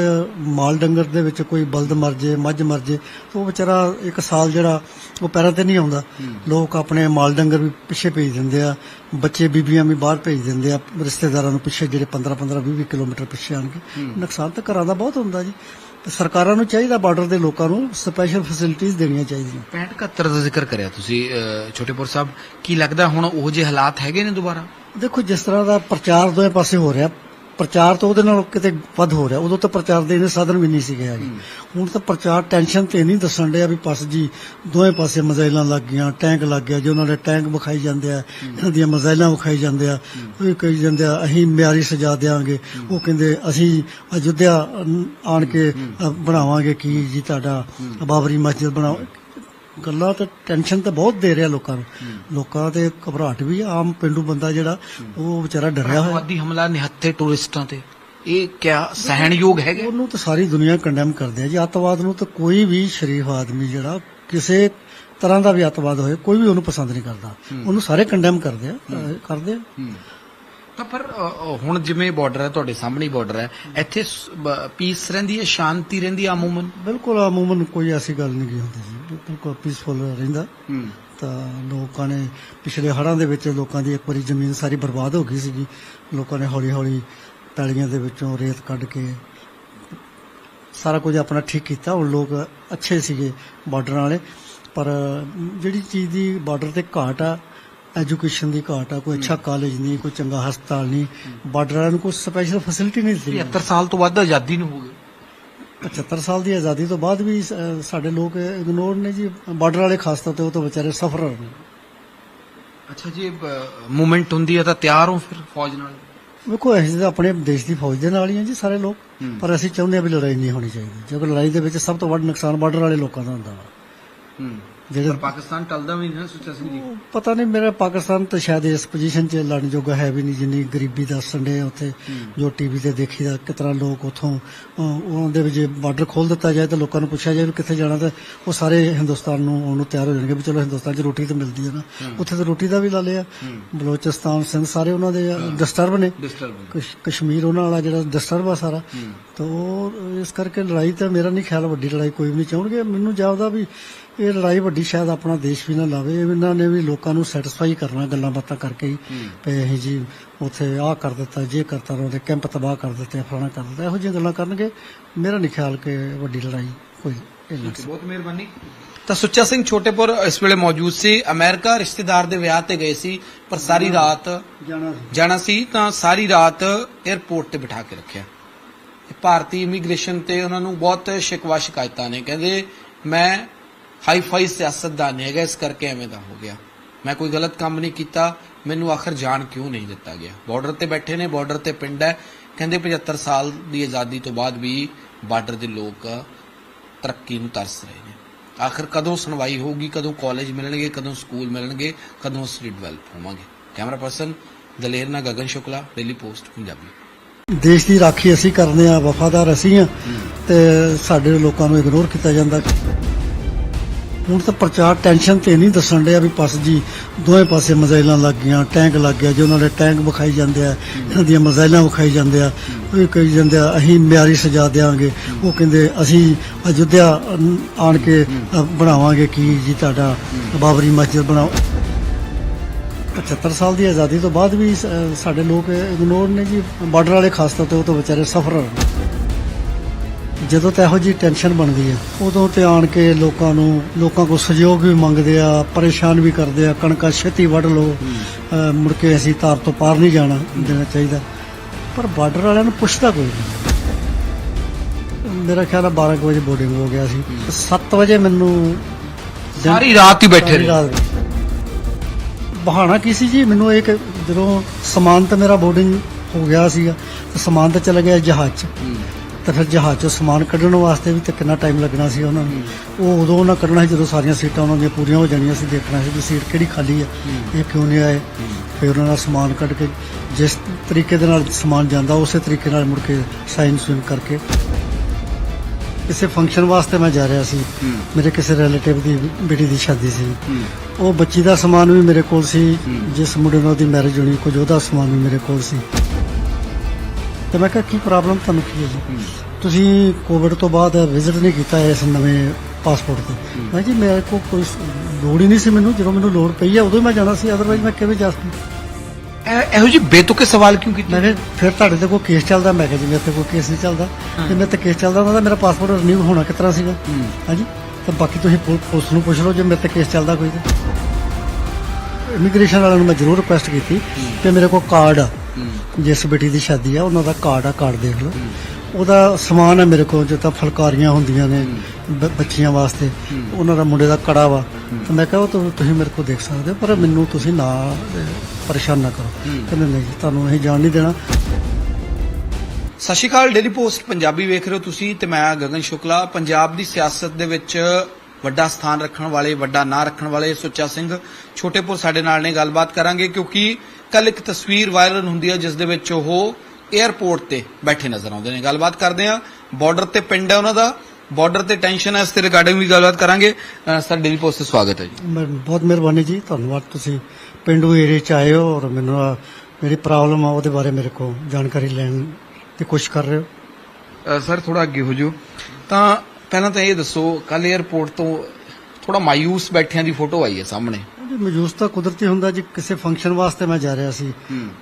[SPEAKER 2] ਮਾਲ ਡੰਗਰ ਦੇ ਵਿੱਚ ਕੋਈ ਬਲਦ ਮਰ ਜੇ ਮੱਝ ਮਰ ਜੇ ਤਾਂ ਉਹ ਵਿਚਾਰਾ ਇੱਕ ਸਾਲ ਜਿਹੜਾ ਉਹ ਪੈਰਾਂ ਤੇ ਨਹੀਂ ਆਉਂਦਾ। ਲੋਕ ਆਪਣੇ ਮਾਲ ਡੰਗਰ ਵੀ ਪਿੱਛੇ ਭੇਜ ਦਿੰਦੇ ਆ ਬੱਚੇ ਬੀਬੀਆਂ ਵੀ ਬਾਹਰ ਭੇਜ ਦਿੰਦੇ ਆ ਰਿਸ਼ਤੇਦਾਰਾਂ ਨੂੰ ਪਿੱਛੇ ਜਿਹੜੇ 15 15 20 ਕਿਲੋਮੀਟਰ ਪਿੱਛੇ ਆਣ ਕੇ ਨੁਕਸਾਨ ਤਾਂ ਘਰਾਂ ਦਾ ਬਹੁਤ ਹੁੰਦਾ ਜੀ। ਤੇ ਸਰਕਾਰਾਂ ਨੂੰ ਚਾਹੀਦਾ ਬਾਰਡਰ ਦੇ ਲੋਕਾਂ ਨੂੰ ਸਪੈਸ਼ਲ ਫੈਸਿਲਿਟੀਆਂ ਦੇਣੀਆਂ ਚਾਹੀਦੀਆਂ।
[SPEAKER 1] 65 71 ਦਾ ਜ਼ਿਕਰ ਕਰਿਆ ਤੁਸੀਂ ਛੋਟੇਪੁਰ ਸਾਹਿਬ। ਕੀ ਲੱਗਦਾ ਹੁਣ ਉਹ ਜਿਹੇ ਹਾਲਾਤ ਹੈਗੇ ਨੇ ਦੁਬਾਰਾ?
[SPEAKER 2] ਦੇਖੋ ਜਿਸ ਤਰ੍ਹਾਂ ਦਾ ਪ੍ਰਚਾਰ ਦੋਵੇਂ ਪਾਸੇ ਹੋ ਰਿਹਾ ਪ੍ਰਚਾਰ ਤਾਂ ਉਹਦੇ ਨਾਲ ਕਿਤੇ ਵੱਧ ਹੋ ਰਿਹਾ। ਉਦੋਂ ਤਾਂ ਪ੍ਰਚਾਰ ਦੇ ਇਹਨੇ ਸਾਧਨ ਵੀ ਨਹੀਂ ਸੀਗੇ ਹੈਗੇ। ਹੁਣ ਤਾਂ ਪ੍ਰਚਾਰ ਟੈਨਸ਼ਨ ਤੇ ਨਹੀਂ ਦੱਸਣ ਡਿਆ ਵੀ ਪਸ ਜੀ ਦੋਵੇਂ ਪਾਸੇ ਮਜ਼ਾਈਲਾਂ ਲੱਗ ਗਈਆਂ ਟੈਂਕ ਲੱਗ ਗਿਆ ਜੋ ਉਹਨਾਂ ਦੇ ਟੈਂਕ ਵਿਖਾਈ ਜਾਂਦੇ ਆ ਇਹਨਾਂ ਦੀਆਂ ਮਜ਼ਾਈਲਾਂ ਵਿਖਾਈ ਜਾਂਦੇ ਆ ਉਹ ਕਹੀ ਜਾਂਦੇ ਆ ਅਸੀਂ ਮਿਆਰੀ ਸਜਾ ਦੇਾਂਗੇ ਉਹ ਕਹਿੰਦੇ ਅਸੀਂ ਅਯੁੱਧਿਆ ਆਣ ਕੇ ਬਣਾਵਾਂਗੇ ਕੀ ਜੀ ਤੁਹਾਡਾ ਬਾਬਰੀ ਮਸਜਿਦ ਬਣਾਓ ਗੱਲਾਂ ਤੇ ਟੈਨਸ਼ਨ ਤਾਂ ਬਹੁਤ ਦੇ ਰਿਹਾ ਲੋਕਾਂ ਨੂੰ। ਲੋਕਾਂ ਤੇ ਘਬਰਾਹਟ ਵੀ ਆ। ਆਮ ਪਿੰਡੂ ਬੰਦਾ ਜਿਹੜਾ ਉਹ ਵਿਚਾਰਾ ਡਰਿਆ ਹੋਇਆ।
[SPEAKER 1] ਅੱਤਵਾਦੀ ਹਮਲਾ ਨਿਹੱਥੇ ਟੂਰਿਸਟਾਂ ਤੇ। ਇਹ ਕਿਆ ਸਹਿਣਯੋਗ ਹੈਗਾ?
[SPEAKER 2] ਉਹਨੂੰ ਤਾਂ ਸਾਰੀ ਦੁਨੀਆ ਕੰਡੈਮ ਕਰਦੇ ਆ ਜੀ। ਅੱਤਵਾਦ ਨੂੰ ਤਾਂ ਕੋਈ ਵੀ ਸ਼ਰੀਫ ਆਦਮੀ ਜਿਹੜਾ ਕਿਸੇ ਤਰ੍ਹਾਂ ਦਾ ਵੀ ਅੱਤਵਾਦ ਹੋਏ ਕੋਈ ਵੀ ਉਹਨੂੰ ਪਸੰਦ ਨਹੀਂ ਕਰਦਾ। ਉਹਨੂੰ ਸਾਰੇ ਕੰਡੈਮ ਕਰਦੇ ਆ ਅਹ ਕਰਦੇ ਆ।
[SPEAKER 1] ਤਾਂ ਪਰ ਹੁਣ ਜਿਵੇਂ ਬਾਰਡਰ ਹੈ ਤੁਹਾਡੇ ਸਾਹਮਣੇ ਬਾਰਡਰ ਹੈ ਇੱਥੇ ਪੀਸ ਰਹਿੰਦੀ ਹੈ ਸ਼ਾਂਤੀ ਰਹਿੰਦੀ ਹੈ ਅਮੂਮਨ?
[SPEAKER 2] ਬਿਲਕੁਲ ਅਮੂਮਨ ਕੋਈ ਐਸੀ ਗੱਲ ਨਹੀਂ ਕੀ ਹੁੰਦੀ ਜੀ। ਬਿਲਕੁਲ ਪੀਸਫੁਲ ਰਹਿੰਦਾ। ਤਾਂ ਲੋਕਾਂ ਨੇ ਪਿਛਲੇ ਹੜ੍ਹਾਂ ਦੇ ਵਿੱਚ ਲੋਕਾਂ ਦੀ ਇੱਕ ਵਾਰੀ ਜ਼ਮੀਨ ਸਾਰੀ ਬਰਬਾਦ ਹੋ ਗਈ ਸੀਗੀ। ਲੋਕਾਂ ਨੇ ਹੌਲੀ ਹੌਲੀ ਪੈਲੀਆਂ ਦੇ ਵਿੱਚੋਂ ਰੇਤ ਕੱਢ ਕੇ ਸਾਰਾ ਕੁਝ ਆਪਣਾ ਠੀਕ ਕੀਤਾ। ਹੁਣ ਲੋਕ ਅੱਛੇ ਸੀਗੇ ਬਾਰਡਰਾਂ ਵਾਲੇ। ਪਰ ਜਿਹੜੀ ਚੀਜ਼ ਦੀ ਬਾਰਡਰ ਤੇ ਘਾਟ ਆ ਐਜੂਕੇਸ਼ਨ ਦੀ ਘਾਟ ਆ ਕੋਈ ਅੱਛਾ ਕਾਲਜ ਨਹੀਂ ਕੋਈ ਚੰਗਾ ਹਸਪਤਾਲ ਨਹੀਂ ਬਾਰਡਰ ਨੂੰ ਕੋਈ ਸਪੈਸ਼ਲ ਫੈਸਿਲਿਟੀ ਨਹੀਂ ਦਿੱਤੀ
[SPEAKER 1] 75 ਸਾਲ ਤੋਂ ਵੱਧ ਆਜ਼ਾਦੀ ਨੂੰ ਹੋ ਗਏ।
[SPEAKER 2] 75 ਸਾਲ ਦੀ ਆਜ਼ਾਦੀ ਤੋਂ ਬਾਅਦ ਵੀ ਸਾਡੇ ਲੋਕ ਇਗਨੋਰ ਨੇ ਜੀ ਬਾਰਡਰ ਵਾਲੇ ਖਾਸ ਤੌਰ ਤੇ ਉਹ ਤਾਂ ਵਿਚਾਰੇ ਸਫਰਰ ਨੇ।
[SPEAKER 1] ਅੱਛਾ ਜੀ ਮੂਵਮੈਂਟ ਹੁੰਦੀ ਹੈ ਤਾਂ ਤਿਆਰ ਹੋ ਫਿਰ ਫੌਜ ਨਾਲ?
[SPEAKER 2] ਵੇਖੋ ਅਸੀਂ ਤਾਂ ਆਪਣੇ ਦੇਸ਼ ਦੀ ਫੌਜ ਦੇ ਨਾਲ ਹੀ ਹਾਂ ਜੀ ਸਾਰੇ ਲੋਕ। ਪਰ ਅਸੀਂ ਚਾਹੁੰਦੇ ਹਾਂ ਵੀ ਲੜਾਈ ਨਹੀਂ ਹੋਣੀ ਚਾਹੀਦੀ। ਜੇ ਕੋਈ ਲੜਾਈ ਦੇ ਵਿੱਚ ਸਭ ਤੋਂ ਵੱਡਾ ਨੁਕਸਾਨ ਬਾਰਡਰ ਵਾਲੇ ਲੋਕਾਂ ਦਾ ਹੁੰਦਾ ਵਾ। ਜਿਹੜੇ
[SPEAKER 1] ਪਰ ਪਾਕਿਸਤਾਨ ਟਲਦਾ ਵੀ ਨਹੀਂ ਨਾ ਸੁੱਚਾ ਸਿੰਘ ਜੀ।
[SPEAKER 2] ਪਤਾ ਨਹੀਂ ਮੇਰਾ ਪਾਕਿਸਤਾਨ ਤਾਂ ਸ਼ਾਇਦ ਇਸ ਪੋਜੀਸ਼ਨ 'ਚ ਲੜਨ ਜੋਗਾ ਹੈ ਵੀ ਨਹੀਂ ਜਿੰਨੀ ਗਰੀਬੀ ਦੱਸਣ ਦੇ ਉੱਥੇ ਜੋ ਟੀਵੀ ਤੇ ਦੇਖੀਦਾ ਕਿਤਨਾ ਲੋਕ ਉਥੋਂ ਉਹਨਾਂ ਦੇ ਵਿੱਚ ਬਾਰਡਰ ਖੋਲ ਦਿੱਤਾ ਜਾਏ ਤਾਂ ਲੋਕਾਂ ਨੂੰ ਪੁੱਛਿਆ ਜਾਏ ਵੀ ਕਿੱਥੇ ਜਾਣਾ ਤਾਂ ਉਹ ਸਾਰੇ ਹਿੰਦੁਸਤਾਨ ਨੂੰ ਆਉਣ ਨੂੰ ਤਿਆਰ ਹੋ ਜਾਣਗੇ ਵੀ ਚਲੋ ਹਿੰਦੁਸਤਾਨ 'ਚ ਰੋਟੀ ਤਾਂ ਮਿਲਦੀ ਹੈ ਨਾ। ਉੱਥੇ ਤਾਂ ਰੋਟੀ ਦਾ ਵੀ ਲਾ ਲਿਆ। ਬਲੋਚਿਸਤਾਨ ਸਿੰਧ ਸਾਰੇ ਉਹਨਾਂ ਦੇ ਡਿਸਟਰਬ ਨੇ। ਕਸ਼ਮੀਰ ਉਹਨਾਂ ਵਾਲਾ ਜਿਹੜਾ ਡਿਸਟਰਬ ਆ ਸਾਰਾ। ਤਾਂ ਉਹ ਇਸ ਕਰਕੇ ਲੜਾਈ ਤਾਂ ਮੇਰਾ ਨਹੀਂ ਖਿਆਲ ਵੱਡੀ ਲੜਾਈ ਕੋਈ ਵੀ ਨਹੀਂ ਚਾਹੁੰਗੇ ਮੈਨੂੰ ਜਾਪਦਾ ਵੀ ਇਹ ਲੜਾਈ ਵੱਡੀ ਸ਼ਾਇਦ ਆਪਣਾ ਦੇਸ਼ ਵੀ ਨਾ ਲਾਵੇ ਇਹਨਾਂ ਨੇ ਵੀ ਲੋਕਾਂ ਨੂੰ ਸੈਟੀਸਫਾਈ ਕਰਨਾ ਗੱਲਾਂ ਬਾਤਾਂ ਕਰਕੇ ਹੀ ਵੀ ਅਸੀਂ ਜੀ ਉੱਥੇ ਆਹ ਕਰ ਦਿੱਤਾ ਜੇ ਕਰਤਾ ਉਹਦੇ ਕੈਂਪ ਤਬਾਹ ਕਰ ਦਿੱਤੇ ਫਲਾਣਾ ਕਰ ਦਿੱਤਾ ਇਹੋ ਜਿਹੀਆਂ ਗੱਲਾਂ ਕਰਨਗੇ। ਮੇਰਾ ਨਹੀਂ ਖਿਆਲ ਕਿ ਵੱਡੀ ਲੜਾਈ ਕੋਈ ਇਹ
[SPEAKER 1] ਬਹੁਤ ਮਿਹਰਬਾਨੀ। ਤਾਂ ਸੁੱਚਾ ਸਿੰਘ ਛੋਟੇਪੁਰ ਇਸ ਵੇਲੇ ਮੌਜੂਦ ਸੀ। ਅਮਰੀਕਾ ਰਿਸ਼ਤੇਦਾਰ ਦੇ ਵਿਆਹ ਤੇ ਗਏ ਸੀ ਪਰ ਸਾਰੀ ਰਾਤ
[SPEAKER 2] ਜਾਣਾ
[SPEAKER 1] ਜਾਣਾ ਸੀ ਤਾਂ ਸਾਰੀ ਰਾਤ 에ਅਰਪੋਰਟ ਤੇ ਬਿਠਾ ਕੇ ਰੱਖਿਆ। ਇਹ ਭਾਰਤੀ ਇਮੀਗ੍ਰੇਸ਼ਨ ਤੇ ਉਹਨਾਂ ਨੂੰ ਬਹੁਤ ਸ਼ਿਕਵਾ ਸ਼ਿਕਾਇਤਾਂ ਨੇ। ਕਹਿੰਦੇ ਮੈਂ ਹਾਈ ਫਾਈ ਸਿਆਸਤਦਾਨ ਨਹੀਂ ਹੈਗਾ ਇਸ ਕਰਕੇ ਐਵੇਂ ਦਾ ਹੋ ਗਿਆ। ਮੈਂ ਕੋਈ ਗਲਤ ਕੰਮ ਨਹੀਂ ਕੀਤਾ ਮੈਨੂੰ ਆਖਰ ਜਾਣ ਕਿਉਂ ਨਹੀਂ ਦਿੱਤਾ ਗਿਆ? ਬਾਰਡਰ ਤੇ ਬੈਠੇ ਨੇ ਬਾਰਡਰ ਤੇ ਪਿੰਡ ਹੈ। ਕਹਿੰਦੇ 75 ਸਾਲ ਦੀ ਆਜ਼ਾਦੀ ਤੋਂ ਬਾਅਦ ਵੀ ਬਾਰਡਰ ਦੇ ਲੋਕ ਤਰੱਕੀ ਨੂੰ ਤਰਸ ਰਹੇ ਨੇ। ਆਖਰ ਕਦੋਂ ਸੁਣਵਾਈ ਹੋਊਗੀ ਕਦੋਂ ਕਾਲਜ ਮਿਲਣਗੇ ਕਦੋਂ ਸਕੂਲ ਮਿਲਣਗੇ ਕਦੋਂ ਅਸੀਂ ਡਿਵੈਲਪ ਹੋਵਾਂਗੇ? ਕੈਮਰਾ ਪਰਸਨ ਦਲੇਰ ਨਾਲ ਗਗਨ ਸ਼ੁਕਲਾ ਡੇਲੀ ਪੋਸਟ ਪੰਜਾਬੀ।
[SPEAKER 2] ਦੇਸ਼ ਦੀ ਰਾਖੀ ਅਸੀਂ ਕਰਦੇ ਆ ਵਫਾਦਾਰ ਅਸੀਂ ਆ ਤੇ ਸਾਡੇ ਲੋਕਾਂ ਨੂੰ ਇਗਨੋਰ ਕੀਤਾ ਜਾਂਦਾ। ਹੁਣ ਤਾਂ ਪ੍ਰਚਾਰ ਟੈਨਸ਼ਨ ਤੇ ਨਹੀਂ ਦੱਸਣ ਡਿਆ ਵੀ ਪਸ ਜੀ ਦੋਵੇਂ ਪਾਸੇ ਮਜ਼ਾਈਲਾਂ ਲੱਗ ਗਈਆਂ ਟੈਂਕ ਲੱਗ ਗਿਆ ਜੋ ਉਹਨਾਂ ਦੇ ਟੈਂਕ ਵਿਖਾਈ ਜਾਂਦੇ ਆ ਇਹਨਾਂ ਦੀਆਂ ਮਜ਼ਾਈਲਾਂ ਵਿਖਾਈ ਜਾਂਦੇ ਆ ਉਹ ਕਹੀ ਜਾਂਦੇ ਆ ਅਸੀਂ ਮਿਆਰੀ ਸਜਾ ਦੇਾਂਗੇ ਉਹ ਕਹਿੰਦੇ ਅਸੀਂ ਅਯੁੱਧਿਆ ਆਣ ਕੇ ਬਣਾਵਾਂਗੇ ਕੀ ਜੀ ਤੁਹਾਡਾ ਬਾਬਰੀ ਮਸਜਿਦ ਬਣਾਓ 75 ਸਾਲ ਦੀ ਆਜ਼ਾਦੀ ਤੋਂ ਬਾਅਦ ਵੀ ਅਹ, ਸਾਡੇ ਲੋਕ ਇਗਨੋਰ ਨੇ ਜੀ ਬਾਰਡਰ ਵਾਲੇ ਖਾਸ ਤੌਰ ਤੇ ਉਹ ਤਾਂ ਵਿਚਾਰੇ ਸਫ਼ਰ ਨੇ ਜਦੋਂ ਤੇ ਇਹੋ ਜੀ ਟੈਨਸ਼ਨ ਬਣਦੀ ਆ ਉਦੋਂ ਤੇ ਆਣ ਕੇ ਲੋਕਾਂ ਨੂੰ ਲੋਕਾਂ ਕੋਲ ਸਹਿਯੋਗ ਵੀ ਮੰਗਦੇ ਆ ਪਰੇਸ਼ਾਨ ਵੀ ਕਰਦੇ ਆ ਕਣਕਾਂ ਛੇਤੀ ਵੱਢ ਲਓ ਮੁੜ ਕੇ ਅਸੀਂ ਤਾਰ ਤੋਂ ਪਾਰ ਨਹੀਂ ਜਾਣਾ ਦੇਣਾ ਚਾਹੀਦਾ। ਪਰ ਬਾਰਡਰ ਵਾਲਿਆਂ ਨੂੰ ਪੁੱਛਦਾ ਕੋਈ ਨਹੀਂ। ਮੇਰਾ ਖਿਆਲ ਆ 12 ਕੁ ਵਜੇ ਬੋਰਡਿੰਗ ਹੋ ਗਿਆ ਸੀ। 7 ਵਜੇ ਮੈਨੂੰ
[SPEAKER 1] ਸਾਰੀ ਰਾਤ ਹੀ ਬੈਠੇ ਰਹੇ।
[SPEAKER 2] ਬਹਾਨਾ ਕੀ ਸੀ ਜੀ? ਮੈਨੂੰ ਇੱਕ ਜਦੋਂ ਸਮਾਨ ਤਾਂ ਮੇਰਾ ਬੋਰਡਿੰਗ ਹੋ ਗਿਆ ਸੀਗਾ ਤੇ ਸਮਾਨ ਤਾਂ ਚਲਾ ਗਿਆ ਜਹਾਜ਼ 'ਚ। ਤੇ ਫਿਰ ਜਹਾਜ਼ 'ਚੋਂ ਸਮਾਨ ਕੱਢਣ ਵਾਸਤੇ ਵੀ ਤਾਂ ਕਿੰਨਾ ਟਾਈਮ ਲੱਗਣਾ ਸੀ ਉਹਨਾਂ ਨੂੰ। ਉਹ ਉਦੋਂ ਉਹਨਾਂ ਕੱਢਣਾ ਸੀ, ਜਦੋਂ ਸਾਰੀਆਂ ਸੀਟਾਂ ਉਹਨਾਂ ਦੀਆਂ ਪੂਰੀਆਂ ਹੋ ਜਾਣੀਆਂ ਸੀ, ਦੇਖਣਾ ਸੀ ਵੀ ਸੀਟ ਕਿਹੜੀ ਖਾਲੀ ਆ, ਇਹ ਕਿਉਂ ਨਹੀਂ ਆਏ। ਫਿਰ ਉਹਨਾਂ ਦਾ ਸਮਾਨ ਕੱਢ ਕੇ, ਜਿਸ ਤਰੀਕੇ ਦੇ ਨਾਲ ਸਮਾਨ ਜਾਂਦਾ, ਉਸੇ ਤਰੀਕੇ ਨਾਲ ਮੁੜ ਕੇ ਸਾਈਨ ਸੁਨ ਕਰਕੇ। ਕਿਸੇ ਫੰਕਸ਼ਨ ਵਾਸਤੇ ਮੈਂ ਜਾ ਰਿਹਾ ਸੀ। ਮੇਰੇ ਕਿਸੇ ਰਿਲੇਟਿਵ ਦੀ ਬੇਟੀ ਦੀ ਸ਼ਾਦੀ ਸੀ। ਉਹ ਬੱਚੀ ਦਾ ਸਮਾਨ ਵੀ ਮੇਰੇ ਕੋਲ ਸੀ। ਜਿਸ ਮੁੰਡੇ ਨਾਲ ਉਹਦੀ ਮੈਰਿਜ ਹੋਣੀ, ਕੁਝ ਉਹਦਾ ਸਮਾਨ ਵੀ ਮੇਰੇ ਕੋਲ ਸੀ। ਤੇ ਮੈਂ ਕਿਹਾ ਕੀ ਪ੍ਰੋਬਲਮ ਤੁਹਾਨੂੰ ਕੀ ਹੈ ਜੀ? ਤੁਸੀਂ ਕੋਵਿਡ ਤੋਂ ਬਾਅਦ ਵਿਜ਼ਿਟ ਨਹੀਂ ਕੀਤਾ ਇਸ ਨਵੇਂ ਪਾਸਪੋਰਟ ਤੇ। ਮੈਂ ਜੀ ਮੇਰੇ ਕੋਲ ਕੋਈ ਲੋੜ ਹੀ ਨਹੀਂ ਸੀ ਮੈਨੂੰ। ਜਦੋਂ ਮੈਨੂੰ ਲੋੜ ਪਈ ਹੈ ਉਦੋਂ ਹੀ ਮੈਂ ਜਾਣਾ ਸੀ। ਅਦਰਵਾਈਜ਼ ਮੈਂ ਕਿਵੇਂ ਜਾ ਸਕਦਾ?
[SPEAKER 1] ਇਹ- ਜਿਹੇ ਬੇਤੁਕੇ ਸਵਾਲ ਕਿਉਂ ਕੀਤੇ?
[SPEAKER 2] ਮੈਂ ਕਿਹਾ ਫਿਰ ਤੁਹਾਡੇ ਤੇ ਕੋਈ ਕੇਸ ਚੱਲਦਾ? ਮੈਂ ਕਿਹਾ ਜੀ ਮੇਰੇ ਤੇ ਕੋਈ ਕੇਸ ਨਹੀਂ ਚੱਲਦਾ। ਜੇ ਮੇਰੇ ਤੇ ਕੇਸ ਚੱਲਦਾ ਹੁੰਦਾ ਤਾਂ ਮੇਰਾ ਪਾਸਪੋਰਟ ਰਿਨਿਊ ਹੋਣਾ ਤਰ੍ਹਾਂ ਸੀਗਾ? ਹਾਂਜੀ। ਤਾਂ ਬਾਕੀ ਤੁਸੀਂ ਪੁਲਿਸ ਨੂੰ ਪੁੱਛ ਲਓ ਜੇ ਮੇਰੇ ਤੇ ਕੇਸ ਚੱਲਦਾ ਕੋਈ ਤਾਂ। ਇਮੀਗ੍ਰੇਸ਼ਨ ਵਾਲਿਆਂ ਨੂੰ ਮੈਂ ਜ਼ਰੂਰ ਰਿਕੁਐਸਟ ਕੀਤੀ ਕਿ ਮੇਰੇ ਕੋਲ ਕਾਰਡ ਜਿਸ ਬੇਟੀ ਦੀ ਸ਼ਾਦੀ ਆ ਉਹਨਾਂ ਦਾ ਕਾਰਡ ਆ ਕਾਰਡ ਦੇਖ ਲਓ। ਉਹਦਾ ਸਮਾਨ ਹੈ ਮੇਰੇ ਕੋਲ ਜੋ ਫਲਕਾਰੀਆਂ ਹੁੰਦੀਆਂ ਨੇ ਬ- ਬੱਚੀਆਂ ਵਾਸਤੇ। ਉਹਨਾਂ ਦਾ ਮੁੰਡੇ ਦਾ ਕੜਾ ਵਾ। ਤਾਂ ਮੈਂ ਕਿਹਾ ਉਹ ਤਾਂ ਤੁਸੀਂ ਮੇਰੇ ਕੋਲ ਦੇਖ ਸਕਦੇ ਹੋ ਪਰ ਮੈਨੂੰ ਤੁਸੀਂ ਨਾ ਅਹ, ਪਰੇਸ਼ਾਨ ਨਾ ਕਰੋ। ਕਹਿੰਦੇ ਨਹੀਂ ਤੁਹਾਨੂੰ ਅਸੀਂ ਜਾਣ ਨਹੀਂ ਦੇਣਾ।
[SPEAKER 1] ਸਤਿ ਸ਼੍ਰੀ ਅਕਾਲ ਡੇਲੀ ਪੋਸਟ ਪੰਜਾਬੀ ਵੇਖ ਰਹੇ ਹੋ ਤੁਸੀਂ ਤੇ ਮੈਂ ਗਗਨ ਸ਼ੁਕਲਾ। ਪੰਜਾਬ ਦੀ ਸਿਆਸਤ ਦੇ ਵਿੱਚ ਵੱਡਾ ਸਥਾਨ ਰੱਖਣ ਵਾਲੇ ਵੱਡਾ ਨਾਂ ਰੱਖਣ ਵਾਲੇ ਸੁੱਚਾ ਸਿੰਘ ਛੋਟੇਪੁਰ ਸਾਡੇ ਨਾਲ ਨੇ। ਗੱਲਬਾਤ ਕਰਾਂਗੇ ਕਿਉਂਕਿ ਕੱਲ ਇੱਕ ਤਸਵੀਰ ਵਾਇਰਲ ਹੁੰਦੀ ਹੈ ਜਿਸ ਦੇ ਵਿੱਚ ਉਹ 에ਅਰਪੋਰਟ ਤੇ ਬੈਠੇ ਨਜ਼ਰ ਆਉਂਦੇ ਨੇ। ਗੱਲਬਾਤ ਕਰਦੇ ਆ ਬਾਰਡਰ ਤੇ ਪਿੰਡ ਹੈ ਉਹਨਾਂ ਦਾ। ਬਾਰਡਰ ਤੇ ਟੈਨਸ਼ਨ ਹੈ ਇਸ ਤੇ ਰਿਗਾਰਡਿੰਗ ਵੀ ਗੱਲਬਾਤ ਕਰਾਂਗੇ। ਸਰ ਡੇਲੀ ਪੋਸਟ ਤੇ ਸਵਾਗਤ ਹੈ ਜੀ।
[SPEAKER 2] ਮੈਂ ਬਹੁਤ ਮਿਹਰਬਾਨੀ ਜੀ। ਧੰਨਵਾਦ ਤੁਸੀਂ ਪਿੰਡੂ ਏਰੀਆ ਚ ਆਏ ਹੋ ਔਰ ਮੈਨੂੰ ਮੇਰੀ ਪ੍ਰੋਬਲਮ ਆ ਉਹਦੇ ਬਾਰੇ ਮੇਰੇ ਕੋਲ ਜਾਣਕਾਰੀ ਲੈਣ ਦੀ ਕੋਸ਼ਿਸ਼ ਕਰ ਰਹੇ ਹੋ।
[SPEAKER 1] ਸਰ ਥੋੜਾ ਅੱਗੇ ਹੋ ਜਾਓ। ਤਾਂ ਪਹਿਲਾਂ ਤਾਂ ਇਹ ਦੱਸੋ ਕੱਲ 에ਅਰਪੋਰਟ ਤੋਂ ਥੋੜਾ ਮਾਇੂਸ ਬੈਠਿਆਂ ਦੀ ਫੋਟੋ ਆਈ ਹੈ ਸਾਹਮਣੇ।
[SPEAKER 2] ਜੀ ਮਜੂਸ ਤਾਂ ਕੁਦਰਤੀ ਹੁੰਦਾ ਜੀ ਕਿਸੇ ਫੰਕਸ਼ਨ ਵਾਸਤੇ ਮੈਂ ਜਾ ਰਿਹਾ ਸੀ।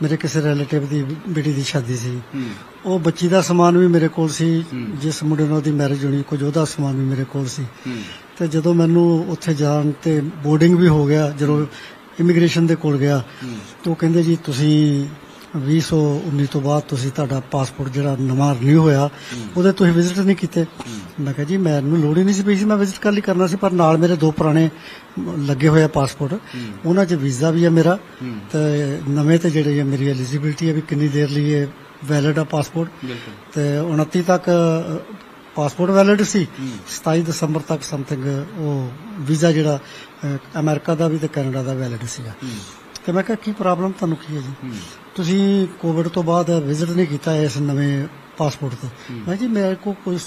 [SPEAKER 2] ਮੇਰੇ ਕਿਸੇ ਰਿਲੇਟਿਵ ਦੀ ਬੇਟੀ ਦੀ ਸ਼ਾਦੀ ਸੀ। ਉਹ ਬੱਚੀ ਦਾ ਸਮਾਨ ਵੀ ਮੇਰੇ ਕੋਲ ਸੀ ਜਿਸ ਮੁੰਡੇ ਨਾਲ ਉਹਦੀ ਮੈਰਿਜ ਹੋਣੀ ਕੁਝ ਉਹਦਾ ਸਮਾਨ ਵੀ ਮੇਰੇ ਕੋਲ ਸੀ। ਤੇ ਜਦੋਂ ਮੈਨੂੰ ਉੱਥੇ ਜਾਣ ਤੇ ਬੋਰਡਿੰਗ ਵੀ ਹੋ ਗਿਆ ਜਦੋਂ ਇਮੀਗ੍ਰੇਸ਼ਨ ਦੇ ਕੋਲ ਗਿਆ ਤੇ ਉਹ ਕਹਿੰਦੇ ਜੀ ਤੁਸੀਂ 2019 ਤੋਂ ਬਾਅਦ ਤੁਸੀਂ ਤੁਹਾਡਾ ਪਾਸਪੋਰਟ ਜਿਹੜਾ ਨਵਾਂ ਰਿਨਿਊ ਹੋਇਆ ਉਹਦੇ ਤੁਸੀਂ ਵਿਜ਼ਿਟ ਨਹੀਂ ਕੀਤੇ। ਮੈਂ ਕਿਹਾ ਜੀ ਮੈਨੂੰ ਲੋੜ ਹੀ ਨਹੀਂ ਸੀ ਪਈ ਸੀ ਮੈਂ ਵਿਜ਼ਿਟ ਕਰ ਲਈ ਕਰਨਾ ਸੀ ਪਰ ਨਾਲ ਮੇਰੇ ਦੋ ਪੁਰਾਣੇ ਲੱਗੇ ਹੋਏ ਪਾਸਪੋਰਟ। ਉਹਨਾਂ 'ਚ ਵੀਜ਼ਾ ਵੀ ਹੈ ਮੇਰਾ। ਤੇ ਨਵੇਂ ਤੇ ਜਿਹੜੇ ਆ ਮੇਰੀ ਐਲੀਜੀਬਿਲਟੀ ਹੈ ਵੀ ਕਿੰਨੀ ਦੇਰ ਲਈ ਇਹ ਵੈਲਿਡ ਆ ਪਾਸਪੋਰਟ। ਤੇ 29 ਤੱਕ ਪਾਸਪੋਰਟ ਵੈਲਿਡ ਸੀ। 27 ਦਸੰਬਰ ਤੱਕ ਸਮਥਿੰਗ ਉਹ ਵੀਜ਼ਾ ਜਿਹੜਾ ਅਮਰੀਕਾ ਦਾ ਵੀ ਤੇ ਕੈਨੇਡਾ ਦਾ ਵੈਲਿਡ ਸੀਗਾ। ਤੇ ਮੈਂ ਕਿਹਾ ਕੀ ਪ੍ਰੋਬਲਮ ਤੁਹਾਨੂੰ ਕੀ ਹੈ ਜੀ? ਤੁਸੀਂ ਕੋਵਿਡ ਤੋਂ ਬਾਅਦ ਵਿਜ਼ਿਟ ਨਹੀਂ ਕੀਤਾ ਇਸ ਨਵੇਂ ਪਾਸਪੋਰਟ ਤੇ। ਮੈਂ ਜੀ ਮੇਰੇ ਕੋਲ ਕੋਈ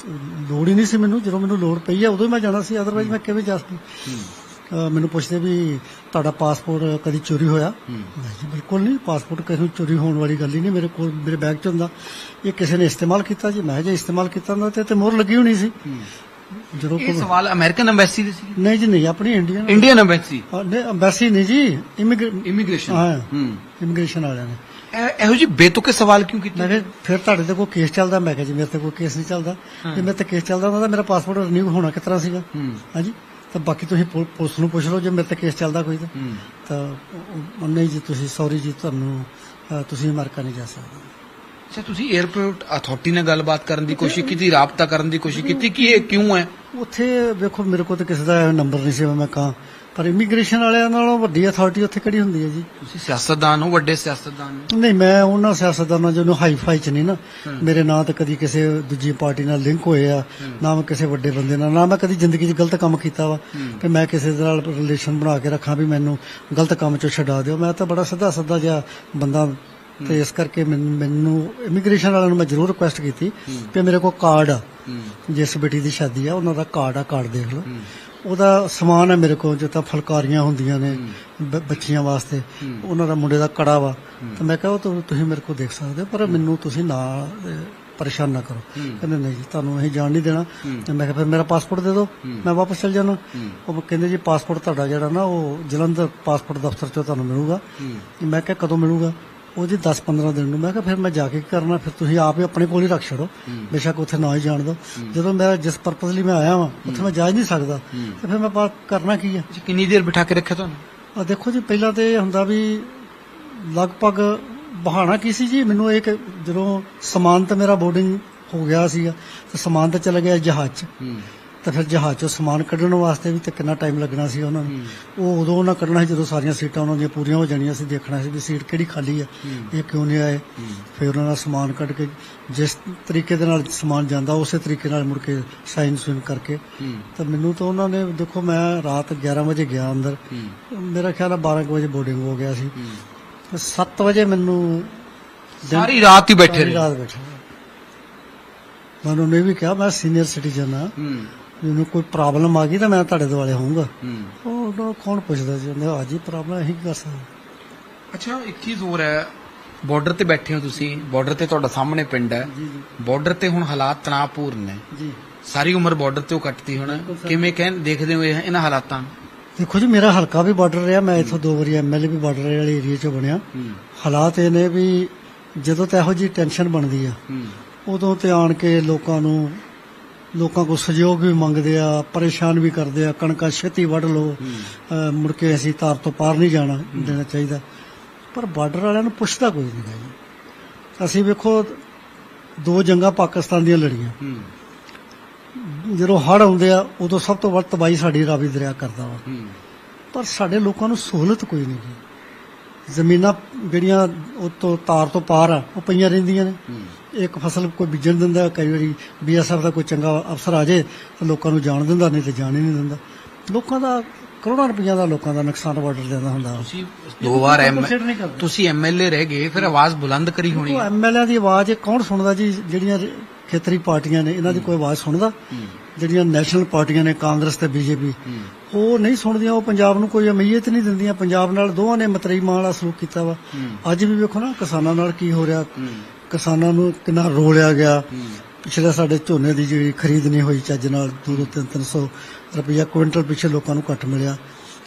[SPEAKER 2] ਲੋੜ ਹੀ ਨਹੀਂ ਸੀ ਮੈਨੂੰ। ਜਦੋਂ ਮੈਨੂੰ ਲੋੜ ਪਈ ਹੈ ਉਦੋਂ ਹੀ ਮੈਂ ਜਾਣਾ ਸੀ। ਅਦਰਵਾਈਜ਼ ਮੈਂ ਕਿਵੇਂ ਜਾ ਸਕਦਾ? ਮੈਨੂੰ ਪੁੱਛਦੇ ਵੀ ਤੁਹਾਡਾ ਪਾਸਪੋਰਟ ਕਦੀ ਚੋਰੀ ਹੋਇਆ? ਮੈਂ ਜੀ ਬਿਲਕੁਲ ਨਹੀਂ। ਪਾਸਪੋਰਟ ਕਿਸੇ ਚੋਰੀ ਹੋਣ ਵਾਲੀ ਗੱਲ ਹੀ ਨਹੀਂ। ਮੇਰੇ ਕੋਲ ਮੇਰੇ ਬੈਗ 'ਚ ਹੁੰਦਾ। ਇਹ ਕਿਸੇ ਨੇ ਇਸਤੇਮਾਲ ਕੀਤਾ ਜੀ? ਮੈਂ ਜੇ ਇਸਤੇਮਾਲ ਕੀਤਾ ਹੁੰਦਾ ਤੇ ਤੇ ਮੋਹਰ ਲੱਗੀ ਹੋਣੀ ਸੀ। ਜਦੋਂ
[SPEAKER 1] ਇਹ ਸਵਾਲ ਅਮਰੀਕਨ ਐਮਬੈਸੀ ਦੇ ਸੀ
[SPEAKER 2] ਨਹੀਂ ਜੀ ਨਹੀਂ ਆਪਣੀ ਇੰਡੀਅਨ
[SPEAKER 1] ਇੰਡੀਅਨ ਐਮਬੈਸੀ
[SPEAKER 2] ਨਹੀਂ ਅੰਬੈਸੀ ਨਹੀਂ ਜੀ ਇਮੀਗ੍ਰੇਸ਼ਨ
[SPEAKER 1] ਇਮੀਗ੍ਰੇਸ਼ਨ
[SPEAKER 2] ਹਾਂ
[SPEAKER 1] ਹੂੰ।
[SPEAKER 2] ਇਮੀਗ੍ਰੇਸ਼ਨ ਵਾਲਿਆਂ ਨੇ।
[SPEAKER 1] ਇਹ- ਇਹੋ ਜਿਹੇ ਬੇਤੁਕੇ ਸਵਾਲ ਕਿਉਂ ਕੀਤੇ?
[SPEAKER 2] ਮੈਂ ਕਿਹਾ ਫਿਰ ਤੁਹਾਡੇ ਤੇ ਕੋਈ ਕੇਸ ਚੱਲਦਾ? ਮੈਂ ਕਿਹਾ ਜੀ ਮੇਰੇ ਤੇ ਕੋਈ ਕੇਸ ਨਹੀਂ ਚੱਲਦਾ। ਜੇ ਮੇਰੇ ਤੇ ਕੇਸ ਚੱਲਦਾ ਹੁੰਦਾ ਤਾਂ ਮੇਰਾ ਪਾਸਪੋਰਟ ਰਿਨਿਊ ਹੋਣਾ ਕਿਸ ਤਰ੍ਹਾਂ ਸੀਗਾ?
[SPEAKER 1] ਹੂੰ।
[SPEAKER 2] ਹਾਂਜੀ ਤਾਂ ਬਾਕੀ ਤੁਸੀਂ ਪੁਲਿਸ ਨੂੰ ਪੁੱਛ ਲਓ ਜੇ ਮੇਰੇ ਤੇ ਕੇਸ ਚੱਲਦਾ ਕੋਈ ਤਾਂ।
[SPEAKER 1] ਹੂੰ।
[SPEAKER 2] ਤਾਂ ਉਹ- ਉਹ- ਨਹੀਂ ਜੀ ਤੁਸੀਂ ਸੌਰੀ ਜੀ ਤੁਹਾਨੂੰ ਅ, ਤੁਸੀਂ ਅਮਰੀਕਾ ਨਹੀਂ ਜਾ ਸਕਦੇ।
[SPEAKER 1] ਅੱਛਾ ਤੁਸੀਂ 에ਅਰਪੋਰਟ ਅਥਾਰਟੀ ਨਾਲ ਗੱਲਬਾਤ ਕਰਨ ਦੀ ਕੋਸ਼ਿਸ਼ ਕੀਤੀ ਰਾਬਤਾ ਕਰਨ ਦੀ ਕੋਸ਼ਿਸ਼ ਕੀਤੀ ਕਿ ਇਹ ਕਿਉਂ ਹੈ?
[SPEAKER 2] ਉੱਥੇ ਵੇਖੋ ਮੇਰੇ ਕੋਲ ਤਾਂ ਕਿਸੇ ਦਾ ਨੰਬਰ ਨਹੀਂ ਸੀ ਮੈਂ ਕਹਾਂ ਪਰ ਇਮੀਗ੍ਰੇਸ਼ਨ ਵਾਲਿਆਂ ਨਾਲੋਂ ਵੱਡੀ ਅਥਾਰਟੀ ਉੱਥੇ ਕਿਹੜੀ ਹੁੰਦੀ ਹੈ ਜੀ?
[SPEAKER 1] ਤੁਸੀਂ ਸਿਆਸਤਦਾਨ ਹੋ ਵੱਡੇ ਸਿਆਸਤਦਾਨ ਹੋ?
[SPEAKER 2] ਨਹੀਂ ਮੈਂ ਉਹਨਾਂ ਸਿਆਸਤਦਾਨਾਂ ਜਿਹਨੂੰ ਹਾਈ ਫਾਈ ਚ ਨਹੀਂ ਨਾ ਮੇਰੇ ਨਾਂ ਤੇ ਕਦੀ ਕਿਸੇ ਦੂਜੀ ਪਾਰਟੀ ਨਾਲ ਲਿੰਕ ਹੋਏ ਆ ਨਾ ਮੈਂ ਕਿਸੇ ਵੱਡੇ ਬੰਦੇ ਨਾਲ ਨਾ ਮੈਂ ਕਦੀ ਜ਼ਿੰਦਗੀ 'ਚ ਗਲਤ ਕੰਮ ਕੀਤਾ ਵਾ ਕਿ ਮੈਂ ਕਿਸੇ ਦੇ ਨਾਲ ਰਿਲੇਸ਼ਨ ਬਣਾ ਕੇ ਰੱਖਾਂ ਵੀ ਮੈਨੂੰ ਗਲਤ ਕੰਮ 'ਚੋਂ ਛਡਾ ਦਿਓ। ਮੈਂ ਤਾਂ ਬੜਾ ਸਿੱਧਾ ਸਿੱਧਾ ਜਿਹਾ ਬੰਦਾ ਤੇ ਇਸ ਕਰਕੇ ਮੈਨੂੰ ਇਮੀਗ੍ਰੇਸ਼ਨ ਵਾਲਿਆਂ ਨੂੰ ਮੈਂ ਜ਼ਰੂਰ ਰਿਕੁਐਸਟ ਕੀਤੀ ਕਿ ਮੇਰੇ ਕੋਲ ਕਾਰਡ ਆ। ਜਿਸ ਬੇਟੀ ਦੀ ਸ਼ਾਦੀ ਆ ਉਹਨਾਂ ਦਾ ਕਾਰਡ ਆ ਕਾਰਡ ਦੇਖ ਲਓ। ਉਹਦਾ ਸਮਾਨ ਹੈ ਮੇਰੇ ਕੋਲ ਜੋ ਫਲਕਾਰੀਆਂ ਹੁੰਦੀਆਂ ਨੇ ਬੱਚੀਆਂ ਵਾਸਤੇ। ਉਹਨਾਂ ਦਾ ਮੁੰਡੇ ਦਾ ਕੜਾ ਵਾ। ਤਾਂ ਮੈਂ ਕਿਹਾ ਉਹ ਤੁਸੀਂ ਮੇਰੇ ਕੋਲ ਦੇਖ ਸਕਦੇ ਹੋ ਪਰ ਮੈਨੂੰ ਤੁਸੀਂ ਨਾ ਅਹ, ਪਰੇਸ਼ਾਨ ਨਾ ਕਰੋ। ਕਹਿੰਦੇ ਨਹੀਂ ਤੁਹਾਨੂੰ ਅਸੀਂ ਜਾਣ ਨਹੀਂ ਦੇਣਾ। ਤੇ ਮੈਂ ਕਿਹਾ ਫਿਰ ਮੇਰਾ ਪਾਸਪੋਰਟ ਦੇ ਦਿਓ ਮੈਂ ਵਾਪਸ ਚਲ ਜਾਣਾ। ਉਹ ਕਹਿੰਦੇ ਜੀ ਪਾਸਪੋਰਟ ਤੁਹਾਡਾ ਜਿਹੜਾ ਨਾ ਉਹ ਜਲੰਧਰ ਪਾਸਪੋਰਟ ਦਫ਼ਤਰ ਚੋਂ ਤੁਹਾਨੂੰ ਮਿਲੂਗਾ। ਮੈਂ ਕਿਹਾ ਕਦੋਂ ਮਿਲੂਗਾ? ਉਹਦੀ 10-15 ਦਿਨ ਨੂੰ ਮੈਂ ਕਿਹਾ ਫਿਰ ਮੈਂ ਜਾ ਕੇ ਕਰਨਾ ਫਿਰ ਤੁਸੀਂ ਆਪ ਹੀ ਆਪਣੇ ਕੋਲ ਹੀ ਰੱਖ ਛੱਡੋ। ਬੇਸ਼ੱਕ ਉੱਥੇ ਨਾ ਹੀ ਜਾਣ ਦਿਓ। ਜਦੋਂ ਮੈਂ ਜਿਸ ਪਰਪਸ ਲਈ ਮੈਂ ਆਇਆ ਵਾਂ ਉੱਥੇ ਮੈਂ ਜਾ ਹੀ ਨਹੀਂ ਸਕਦਾ। ਤੇ ਫਿਰ ਮੈਂ ਕਰਨਾ ਕੀ
[SPEAKER 1] ਅੱਛਾ, ਕਿੰਨੀ ਦੇਰ ਬਿਠਾ ਕੇ ਰੱਖਿਆ ਤੁਹਾਨੂੰ?
[SPEAKER 2] ਆ ਦੇਖੋ ਜੀ ਪਹਿਲਾਂ ਤੇ ਹੁੰਦਾ ਵੀ ਲਗਭਗ ਬਹਾਨਾ ਕੀ ਸੀ ਜੀ? ਮੈਨੂੰ ਇਹ ਕਿ ਜਦੋਂ ਸਮਾਨ ਤਾਂ ਮੇਰਾ ਬੋਰਡਿੰਗ ਹੋ ਗਿਆ ਸੀਗਾ ਤੇ ਸਮਾਨ ਤਾਂ ਚਲਾ ਗਿਆ ਜਹਾਜ਼ 'ਚ। ਤੇ ਫਿਰ ਜਹਾਜ਼ 'ਚੋਂ ਸਮਾਨ ਕੱਢਣ ਵਾਸਤੇ ਵੀ ਤੇ ਕਿੰਨਾ ਟਾਈਮ ਲੱਗਣਾ ਸੀ ਉਹਨਾਂ ਨੂੰ। ਉਹ ਉਦੋਂ ਉਹਨਾਂ ਕੱਢਣਾ ਸੀ ਜਦੋਂ ਸਾਰੀਆਂ ਸੀਟਾਂ ਉਹਨਾਂ ਦੀਆਂ ਪੂਰੀਆਂ ਹੋ ਜਾਣੀਆਂ ਸੀ ਦੇਖਣਾ ਸੀ ਵੀ ਸੀਟ ਕਿਹੜੀ ਖਾਲੀ ਹੈ। ਇਹ ਕਿਉਂ ਨਹੀਂ ਆਏ। ਫਿਰ ਉਹਨਾਂ ਦਾ ਸਮਾਨ ਕੱਢ ਕੇ ਜਿਸ ਤਰੀਕੇ ਦੇ ਨਾਲ ਸਮਾਨ ਜਾਂਦਾ ਉਸੇ ਤਰੀਕੇ ਨਾਲ ਮੁੜ ਕੇ ਸਾਈਨ ਸੁਨ ਕਰਕੇ। ਤਾਂ ਮੈਨੂੰ ਤਾਂ ਉਹਨਾਂ ਨੇ ਦੇਖੋ ਮੈਂ ਰਾਤ 11 ਵਜੇ ਗਿਆ ਅੰਦਰ। ਮੇਰਾ ਖਿਆਲ ਹੈ 12 ਕੁ ਵਜੇ ਬੋਰਡਿੰਗ ਹੋ ਗਿਆ ਸੀ। ਤੇ 7 ਵਜੇ ਮੈਨੂੰ
[SPEAKER 1] ਸਾਰੀ ਰਾਤ ਹੀ ਬੈਠੇ
[SPEAKER 2] ਸਾਰੀ
[SPEAKER 1] ਰਹੇ।
[SPEAKER 2] ਰਾਤ ਬੈਠਾ। ਮੈਂ ਉਹਨੂੰ ਇਹ ਵੀ ਕਿਹਾ ਮੈਂ ਸੀਨੀਅਰ ਸਿਟੀਜ਼ਨ ਆ ਮੈਨੂੰ ਕੋਈ ਪ੍ਰੋਬਲਮ ਆ ਗਈ ਤਾਂ ਮੈਂ ਤੁਹਾਡੇ ਦੁਆਲੇ ਹੋਊਂਗਾ।
[SPEAKER 1] ਹੂੰ।
[SPEAKER 2] ਉਹ ਉਹਨੂੰ ਕੌਣ ਪੁੱਛਦਾ ਜੀ? ਉਹਨੇ ਅੱਜ ਹੀ ਪ੍ਰੋਬਲਮ ਅਸੀਂ ਕਰ ਸਕਦੇ।
[SPEAKER 1] ਅੱਛਾ ਇੱਕ ਚੀਜ਼ ਹੋਰ ਹੈ। ਬਾਰਡਰ ਤੇ ਬੈਠੇ ਹੋ ਤੁਸੀਂ। ਬਾਰਡਰ ਤੇ ਤੁਹਾਡਾ ਸਾਹਮਣੇ ਪਿੰਡ ਹੈ। ਬਾਰਡਰ ਤੇ ਹੁਣ ਹਾਲਾਤ ਤਣਾਅਪੂਰਨ ਨੇ।
[SPEAKER 2] ਜੀ।
[SPEAKER 1] ਸਾਰੀ ਉਮਰ ਬਾਰਡਰ ਤੇ ਉਹ ਕੱਟਤੀ ਹੁਣ। ਕਿਵੇਂ ਕਹਿੰ ਦੇਖਦੇ ਹੋ ਇਹ- ਇਹਨਾਂ ਹਾਲਾਤਾਂ? ਨੂੰ
[SPEAKER 2] ਦੇਖੋ ਜੀ ਮੇਰਾ ਹਲਕਾ ਵੀ ਬਾਰਡਰ ਰਿਹਾ। ਮੈਂ ਇੱਥੋਂ ਦੋ ਵਾਰੀ ਐਮਐਲਏ ਵੀ ਬਾਰਡਰ ਵਾਲੇ ਏਰੀਆ 'ਚ ਬਣਿਆ। ਹਾਲਾਤ ਇਹ ਨੇ ਵੀ ਜਦੋਂ ਤੇ ਇਹੋ ਜੀ ਟੈਨਸ਼ਨ ਬਣਦੀ ਆ ਉਦੋਂ ਤੇ ਆਣ ਕੇ ਲੋਕਾਂ ਨੂੰ ਲੋਕਾਂ ਕੋਲ ਸਹਿਯੋਗ ਵੀ ਮੰਗਦੇ ਆ ਪਰੇਸ਼ਾਨ ਵੀ ਕਰਦੇ ਆ ਕਣਕਾਂ ਛੇਤੀ ਵੱਢ ਲਓ ਮੁੜ ਕੇ ਅਸੀਂ ਤਾਰ ਤੋਂ ਪਾਰ ਨਹੀਂ ਜਾਣਾ ਦੇਣਾ ਚਾਹੀਦਾ। ਪਰ ਬਾਰਡਰ ਵਾਲਿਆਂ ਨੂੰ ਪੁੱਛਦਾ ਕੋਈ ਨਹੀਂ ਜੀ। ਅਸੀਂ ਵੇਖੋ ਦੋ ਜੰਗਾਂ ਪਾਕਿਸਤਾਨ ਦੀਆਂ ਲੜੀਆਂ। ਜਦੋਂ ਹੜ੍ਹ ਆਉਂਦੇ ਆ ਉਦੋਂ ਸਭ ਤੋਂ ਵੱਧ ਤਬਾਹੀ ਸਾਡੀ ਰਾਵੀ ਦਰਿਆ ਕਰਦਾ ਵਾ। ਪਰ ਸਾਡੇ ਲੋਕਾਂ ਨੂੰ ਸਹੂਲਤ ਕੋਈ ਨਹੀਂ ਗੀ। ਜ਼ਮੀਨਾਂ ਜਿਹੜੀਆਂ ਉਹ ਤੋਂ ਤਾਰ ਤੋਂ ਪਾਰ ਆ ਉਹ ਪਈਆਂ ਰਹਿੰਦੀਆਂ ਨੇ। ਇੱਕ ਫਸਲ ਕੋਈ ਬੀਜਣ ਦਿੰਦਾ ਕਈ ਵਾਰੀ ਬੀਐਸਐਫ ਦਾ ਕੋਈ ਚੰਗਾ ਅਫਸਰ ਆ ਜੇ ਤਾਂ ਲੋਕਾਂ ਨੂੰ ਜਾਣ ਦਿੰਦਾ ਨਹੀਂ ਤੇ ਜਾਣ ਹੀ ਨਹੀਂ ਦਿੰਦਾ। ਲੋਕਾਂ ਦਾ ਕਰੋੜਾਂ ਰੁਪਈਆ ਦਾ ਲੋਕਾਂ ਦਾ ਨੁਕਸਾਨ ਬਾਰਡਰ ਦੇ ਹੁੰਦਾ।
[SPEAKER 1] ਤੁਸੀਂ ਦੋ ਵਾਰ ਐਮ। ਤੁਸੀਂ ਐਮਐਲਏ ਰਹਿ ਗਏ ਫਿਰ ਆਵਾਜ਼ ਬੁਲੰਦ ਕਰੀ ਹੋਣੀ
[SPEAKER 2] ਉਹ
[SPEAKER 1] ਹੈ।
[SPEAKER 2] ਐਮਐਲਏ ਦੀ ਆਵਾਜ਼ ਕੌਣ ਸੁਣਦਾ ਜੀ? ਜਿਹੜੀਆਂ ਖੇਤਰੀ ਪਾਰਟੀਆਂ ਨੇ ਇਹਨਾਂ ਦੀ ਕੋਈ ਆਵਾਜ਼ ਸੁਣਦਾ? ਜਿਹੜੀਆਂ ਨੈਸ਼ਨਲ ਪਾਰਟੀਆਂ ਨੇ ਕਾਂਗਰਸ ਤੇ ਬੀਜੇਪੀ ਉਹ ਨਹੀਂ ਸੁਣਦੀਆਂ ਉਹ ਪੰਜਾਬ ਨੂੰ ਕੋਈ ਅਮੀਅਤ ਨਹੀਂ ਦਿੰਦੀਆਂ। ਪੰਜਾਬ ਨਾਲ ਦੋਵਾਂ ਨੇ ਮਤਰਈ ਮਾਂ ਵਾਲਾ ਸਲੂਕ ਕੀਤਾ ਵਾ। ਅੱਜ ਵੀ ਵੇਖੋ ਨਾ ਕਿਸਾਨਾਂ ਨਾਲ ਕੀ ਹੋ ਰਿਹਾ। ਕਿਸਾਨਾਂ ਨੂੰ ਕਿੰਨਾ ਰੋਲਿਆ ਗਿਆ। ਪਿਛਲੇ ਸਾਡੇ ਝੋਨੇ ਦੀ ਜਿਹੜੀ ਖਰੀਦ ਨਹੀਂ ਹੋਈ ਚੱਜ ਨਾਲ ਦੂਰੋਂ ਤਿੰਨ 300 ਰੁਪਈਆ ਕੁਇੰਟਲ ਪਿੱਛੇ ਲੋਕਾਂ ਨੂੰ ਘੱਟ ਮਿਲਿਆ।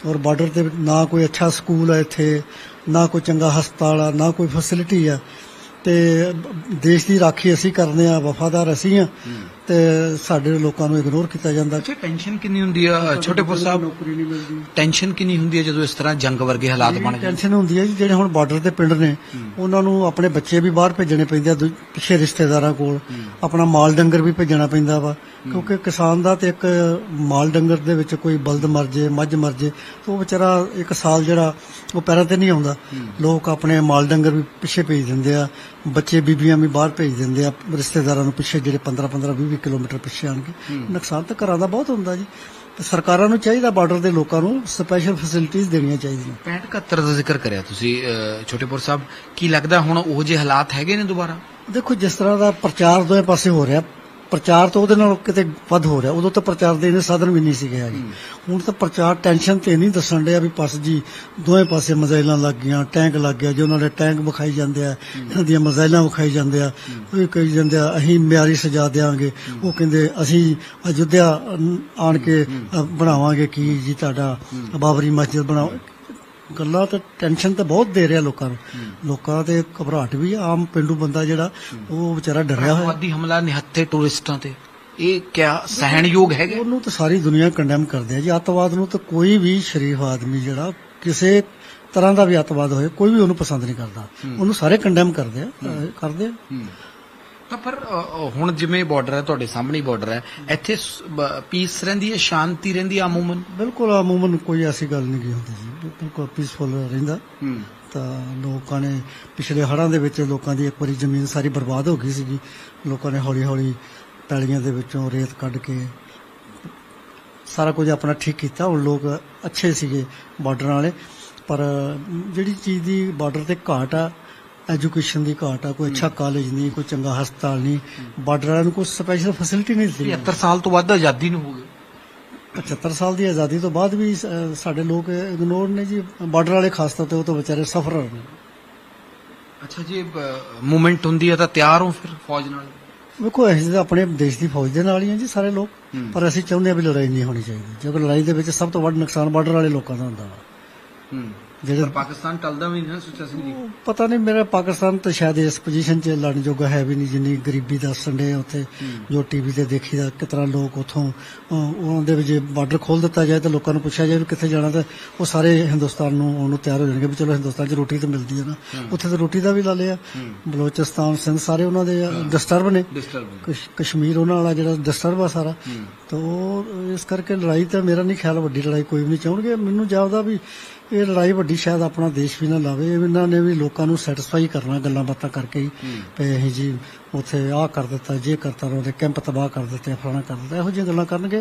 [SPEAKER 2] ਔਰ ਬਾਰਡਰ ਤੇ ਨਾ ਕੋਈ ਅੱਛਾ ਸਕੂਲ ਹੈ ਇੱਥੇ, ਨਾ ਕੋਈ ਚੰਗਾ ਹਸਪਤਾਲ ਆ, ਨਾ ਕੋਈ ਫੈਸਿਲਿਟੀ ਆ। ਤੇ ਦੇਸ਼ ਦੀ ਰਾਖੀ ਅਸੀਂ ਕਰਦੇ ਆ ਵਫਾਦਾਰ ਅਸੀਂ ਆ ਤੇ ਸਾਡੇ ਲੋਕਾਂ ਨੂੰ ਇਗਨੋਰ ਕੀਤਾ ਜਾਂਦਾ।
[SPEAKER 1] ਅੱਛਾ ਟੈਨਸ਼ਨ ਕਿੰਨੀ ਹੁੰਦੀ ਆ? ਛੋਟੇਪੁਰ ਸਾਹਿਬ
[SPEAKER 2] ਨੌਕਰੀ ਨਹੀਂ ਮਿਲਦੀ।
[SPEAKER 1] ਟੈਨਸ਼ਨ ਕਿੰਨੀ ਹੁੰਦੀ ਹੈ ਜਦੋਂ ਇਸ ਤਰ੍ਹਾਂ ਜੰਗ ਵਰਗੇ ਹਾਲਾਤ ਬਣ ਜਾਂਦੇ?
[SPEAKER 2] ਟੈਨਸ਼ਨ ਹੁੰਦੀ ਜੀ ਜਿਹੜੇ ਹੁਣ ਬਾਰਡਰ ਦੇ ਪਿੰਡ ਨੇ ਉਹਨਾਂ ਨੂੰ ਆਪਣੇ ਬੱਚੇ ਵੀ ਬਾਹਰ ਭੇਜਣੇ ਪੈਂਦੇ ਆ ਪਿੱਛੇ ਰਿਸ਼ਤੇਦਾਰਾਂ ਕੋਲ। ਆਪਣਾ ਮਾਲ ਡੰਗਰ ਵੀ ਭੇਜਣਾ ਪੈਂਦਾ ਵਾ ਕਿਉਂਕਿ ਕਿਸਾਨ ਦਾ ਤੇ ਇੱਕ ਮਾਲ ਡੰਗਰ ਦੇ ਵਿੱਚ ਕੋਈ ਬਲਦ ਮਰ ਜੇ ਮੱਝ ਮਰ ਜੇ ਤਾਂ ਉਹ ਵਿਚਾਰਾ ਇੱਕ ਸਾਲ ਜਿਹੜਾ ਉਹ ਪੈਰਾਂ ਤੇ ਨਹੀਂ ਆਉਂਦਾ। ਲੋਕ ਆਪਣੇ ਮਾਲ ਡੰਗਰ ਵੀ ਪਿੱਛੇ ਭੇਜ ਦਿੰਦੇ ਆ ਬੱਚੇ ਬੀਬੀਆਂ ਵੀ ਬਾਹਰ ਭੇਜ ਦਿੰਦੇ ਆ ਰਿਸ਼ਤੇਦਾਰਾਂ ਨੂੰ ਪਿੱਛੇ ਜਿਹੜੇ 15 15 20 ਕਿਲੋਮੀਟਰ ਪਿੱਛੇ ਆਣ ਕੇ ਨੁਕਸਾਨ ਤਾਂ ਘਰਾਂ ਦਾ ਬਹੁਤ ਹੁੰਦਾ ਜੀ। ਤੇ ਸਰਕਾਰਾਂ ਨੂੰ ਚਾਹੀਦਾ ਬਾਰਡਰ ਦੇ ਲੋਕਾਂ ਨੂੰ ਸਪੈਸ਼ਲ ਫੈਸਿਲਿਟੀਆਂ ਦੇਣੀਆਂ ਚਾਹੀਦੀਆਂ।
[SPEAKER 1] 65 71 ਦਾ ਜ਼ਿਕਰ ਕਰਿਆ ਤੁਸੀਂ ਛੋਟੇਪੁਰ ਸਾਹਿਬ। ਕੀ ਲੱਗਦਾ ਹੁਣ ਉਹ ਜਿਹੇ ਹਾਲਾਤ ਹੈਗੇ ਨੇ ਦੁਬਾਰਾ?
[SPEAKER 2] ਦੇਖੋ ਜਿਸ ਤਰ੍ਹਾਂ ਦਾ ਪ੍ਰਚਾਰ ਦੋਵੇਂ ਪਾਸੇ ਹੋ ਰਿਹਾ ਪ੍ਰਚਾਰ ਤਾਂ ਉਹਦੇ ਨਾਲ ਕਿਤੇ ਵੱਧ ਹੋ ਰਿਹਾ। ਉਦੋਂ ਤਾਂ ਪ੍ਰਚਾਰ ਦੇ ਇਹਨੇ ਸਾਧਨ ਵੀ ਨਹੀਂ ਸੀਗੇ ਹੈਗੇ। ਹੁਣ ਤਾਂ ਪ੍ਰਚਾਰ ਟੈਨਸ਼ਨ ਤੇ ਨਹੀਂ ਦੱਸਣ ਡਿਆ ਵੀ ਪਸ ਜੀ ਦੋਵੇਂ ਪਾਸੇ ਮਜ਼ਾਈਲਾਂ ਲੱਗ ਗਈਆਂ ਟੈਂਕ ਲੱਗ ਗਿਆ ਜੋ ਉਹਨਾਂ ਦੇ ਟੈਂਕ ਵਿਖਾਈ ਜਾਂਦੇ ਆ ਇਹਨਾਂ ਦੀਆਂ ਮਜ਼ਾਈਲਾਂ ਵਿਖਾਈ ਜਾਂਦੇ ਆ ਉਹ ਕਹੀ ਜਾਂਦੇ ਆ ਅਸੀਂ ਮਿਆਰੀ ਸਜਾ ਦੇਾਂਗੇ ਉਹ ਕਹਿੰਦੇ ਅਸੀਂ ਅਯੁੱਧਿਆ ਆਣ ਕੇ ਬਣਾਵਾਂਗੇ ਕੀ ਜੀ ਤੁਹਾਡਾ ਬਾਬਰੀ ਮਸਜਿਦ ਬਣਾਓ ਗੱਲਾਂ ਤੇ ਟੈਨਸ਼ਨ ਤਾਂ ਬਹੁਤ ਦੇ ਰਿਹਾ ਲੋਕਾਂ ਨੂੰ। ਲੋਕਾਂ ਤੇ ਘਬਰਾਹਟ ਵੀ। ਆਮ ਪਿੰਡੂ ਬੰਦਾ ਜਿਹੜਾ ਉਹ ਵਿਚਾਰਾ ਡਰਿਆ ਹੋਇਆ।
[SPEAKER 1] ਅੱਤਵਾਦੀ ਹਮਲਾ ਨਿਹੱਥੇ ਟੂਰਿਸਟਾਂ ਤੇ। ਇਹ ਕਿਆ ਸਹਿਣਯੋਗ ਹੈਗਾ?
[SPEAKER 2] ਉਹਨੂੰ ਤਾਂ ਸਾਰੀ ਦੁਨੀਆ ਕੰਡੈਮ ਕਰਦੇ ਆ ਜੀ। ਅੱਤਵਾਦ ਨੂੰ ਤਾਂ ਕੋਈ ਵੀ ਸ਼ਰੀਫ ਆਦਮੀ ਜਿਹੜਾ ਕਿਸੇ ਤਰ੍ਹਾਂ ਦਾ ਵੀ ਅੱਤਵਾਦ ਹੋਏ ਕੋਈ ਵੀ ਉਹਨੂੰ ਪਸੰਦ ਨਹੀਂ ਕਰਦਾ। ਉਹਨੂੰ ਸਾਰੇ ਕੰਡੈਮ ਕਰਦੇ ਆ ਕਰਦੇ ਆ।
[SPEAKER 1] ਤਾਂ ਪਰ ਹੁਣ ਜਿਵੇਂ ਬਾਰਡਰ ਹੈ ਤੁਹਾਡੇ ਸਾਹਮਣੇ ਬਾਰਡਰ ਹੈ ਇੱਥੇ ਪੀਸ ਰਹਿੰਦੀ ਹੈ ਸ਼ਾਂਤੀ ਰਹਿੰਦੀ ਹੈ ਅਮੂਮਨ?
[SPEAKER 2] ਬਿਲਕੁਲ ਅਮੂਮਨ ਕੋਈ ਐਸੀ ਗੱਲ ਨਹੀਂ ਕੀ ਹੁੰਦੀ ਜੀ। ਬਿਲਕੁਲ ਪੀਸਫੁਲ ਰਹਿੰਦਾ। ਤਾਂ ਲੋਕਾਂ ਨੇ ਪਿਛਲੇ ਹੜ੍ਹਾਂ ਦੇ ਵਿੱਚ ਲੋਕਾਂ ਦੀ ਇੱਕ ਵਾਰੀ ਜ਼ਮੀਨ ਸਾਰੀ ਬਰਬਾਦ ਹੋ ਗਈ ਸੀਗੀ। ਲੋਕਾਂ ਨੇ ਹੌਲੀ ਹੌਲੀ ਪੈਲੀਆਂ ਦੇ ਵਿੱਚੋਂ ਰੇਤ ਕੱਢ ਕੇ ਸਾਰਾ ਕੁਝ ਆਪਣਾ ਠੀਕ ਕੀਤਾ। ਹੁਣ ਲੋਕ ਅੱਛੇ ਸੀਗੇ ਬਾਰਡਰ ਵਾਲੇ। ਪਰ ਜਿਹੜੀ ਚੀਜ਼ ਦੀ ਬਾਰਡਰ ਤੇ ਘਾਟ ਆ ਐਜੂਕੇਸ਼ਨ ਦੀ ਘਾਟ ਆ ਕੋਈ ਅੱਛਾ ਕਾਲਜ ਨਹੀਂ ਕੋਈ ਚੰਗਾ ਹਸਪਤਾਲ ਨਹੀਂ ਬਾਰਡਰ ਵਾਲਿਆਂ ਨੂੰ ਕੋਈ ਸਪੈਸ਼ਲ ਫੈਸਿਲਿਟੀ ਨਹੀਂ ਦਿੱਤੀ
[SPEAKER 1] 75 ਸਾਲ ਤੋਂ ਵੱਧ ਆਜ਼ਾਦੀ ਨੂੰ ਹੋ ਗਏ
[SPEAKER 2] 75 ਸਾਲ ਦੀ ਆਜ਼ਾਦੀ ਤੋਂ ਬਾਅਦ ਵੀ ਸਾਡੇ ਲੋਕ ਇਗਨੋਰ ਨੇ ਜੀ ਬਾਰਡਰ ਵਾਲੇ ਖਾਸ ਤੌਰ ਤੇ ਉਹ ਤਾਂ ਵਿਚਾਰੇ ਸਫਰਰ ਨੇ।
[SPEAKER 1] ਅੱਛਾ ਜੀ ਮੂਵਮੈਂਟ ਹੁੰਦੀ ਹੈ ਤਾਂ ਤਿਆਰ ਹੋ ਫਿਰ ਫੌਜ ਨਾਲ?
[SPEAKER 2] ਵੇਖੋ ਅਸੀਂ ਤਾਂ ਆਪਣੇ ਦੇਸ਼ ਦੀ ਫੌਜ ਦੇ ਨਾਲ ਹੀ ਹਾਂ ਜੀ ਸਾਰੇ ਲੋਕ। ਪਰ ਅਸੀਂ ਚਾਹੁੰਦੇ ਹਾਂ ਵੀ ਲੜਾਈ ਨਹੀਂ ਹੋਣੀ ਚਾਹੀਦੀ। ਕਿਉਂਕਿ ਲੜਾਈ ਦੇ ਵਿੱਚ ਸਭ ਤੋਂ ਵੱਡਾ ਨੁਕਸਾਨ ਬਾਰਡਰ ਵਾਲੇ ਲੋਕਾਂ ਦਾ ਹੁੰਦਾ ਵਾ।
[SPEAKER 1] ਹੂੰ।
[SPEAKER 2] ਜਿਹੜੇ
[SPEAKER 1] ਪਾਕਿਸਤਾਨ ਟਲਦਾ ਵੀ ਨਹੀਂ ਨਾ ਸੁੱਚਾ ਸਿੰਘ ਜੀ
[SPEAKER 2] ਪਤਾ ਨਹੀਂ ਮੇਰਾ ਪਾਕਿਸਤਾਨ ਤਾਂ ਸ਼ਾਇਦ ਇਸ ਪੋਜੀਸ਼ਨ 'ਚ ਲੜਨ ਜੋਗਾ ਹੈ ਵੀ ਨਹੀਂ ਜਿੰਨੀ ਗਰੀਬੀ ਦੇ ਉੱਥੇ ਜੋ ਟੀਵੀ ਤੇ ਦੇਖੀਦਾ ਕਿਤਨਾ ਲੋਕ ਉਥੋਂ ਉਹਨਾਂ ਦੇ ਵਿੱਚ ਬਾਰਡਰ ਖੋਲ ਦਿੱਤਾ ਜਾਏ ਤਾਂ ਲੋਕਾਂ ਨੂੰ ਪੁੱਛਿਆ ਜਾਏ ਵੀ ਕਿੱਥੇ ਜਾਣਾ ਤਾਂ ਉਹ ਸਾਰੇ ਹਿੰਦੁਸਤਾਨ ਨੂੰ ਆਉਣ ਨੂੰ ਤਿਆਰ ਹੋ ਜਾਣਗੇ ਵੀ ਚਲੋ ਹਿੰਦੁਸਤਾਨ 'ਚ ਰੋਟੀ ਤਾਂ ਮਿਲਦੀ ਹੈ ਨਾ। ਉੱਥੇ ਤਾਂ ਰੋਟੀ ਦਾ ਵੀ ਲਾ ਲਿਆ। ਬਲੋਚਿਸਤਾਨ ਸਿੰਧ ਸਾਰੇ ਉਹਨਾਂ ਦੇ ਡਿਸਟਰਬ ਨੇ। ਕਸ਼ਮੀਰ ਉਹਨਾਂ ਵਾਲਾ ਜਿਹੜਾ ਡਿਸਟਰਬ ਆ ਸਾਰਾ। ਤਾਂ ਉਹ ਇਸ ਕਰਕੇ ਲੜਾਈ ਤਾਂ ਮੇਰਾ ਨਹੀਂ ਖਿਆਲ ਵੱਡੀ ਲੜਾਈ ਕੋਈ ਵੀ ਨਹੀਂ ਚਾਹਣਗੇ। ਮੈਨੂੰ ਜਾਪਦਾ ਵੀ ਇਹ ਲੜਾਈ ਵੱਡੀ ਸ਼ਾਇਦ ਆਪਣਾ ਦੇਸ਼ ਵੀ ਨਾ ਲਾਵੇ ਇਹਨਾਂ ਨੇ ਵੀ ਲੋਕਾਂ ਨੂੰ ਸੈਟੀਸਫਾਈ ਕਰਨਾ ਗੱਲਾਂ ਬਾਤਾਂ ਕਰਕੇ ਹੀ ਪਏ ਅਸੀਂ ਜੀ ਉੱਥੇ ਆਹ ਕਰ ਦਿੱਤਾ ਜੇ ਕਰਤਾ ਉਹਦੇ ਕੈਂਪ ਤਬਾਹ ਕਰ ਦਿੱਤੇ ਫਲਾਣਾ ਕਰ ਦਿੱਤਾ ਇਹੋ ਜਿਹੀਆਂ ਗੱਲਾਂ ਕਰਨਗੇ।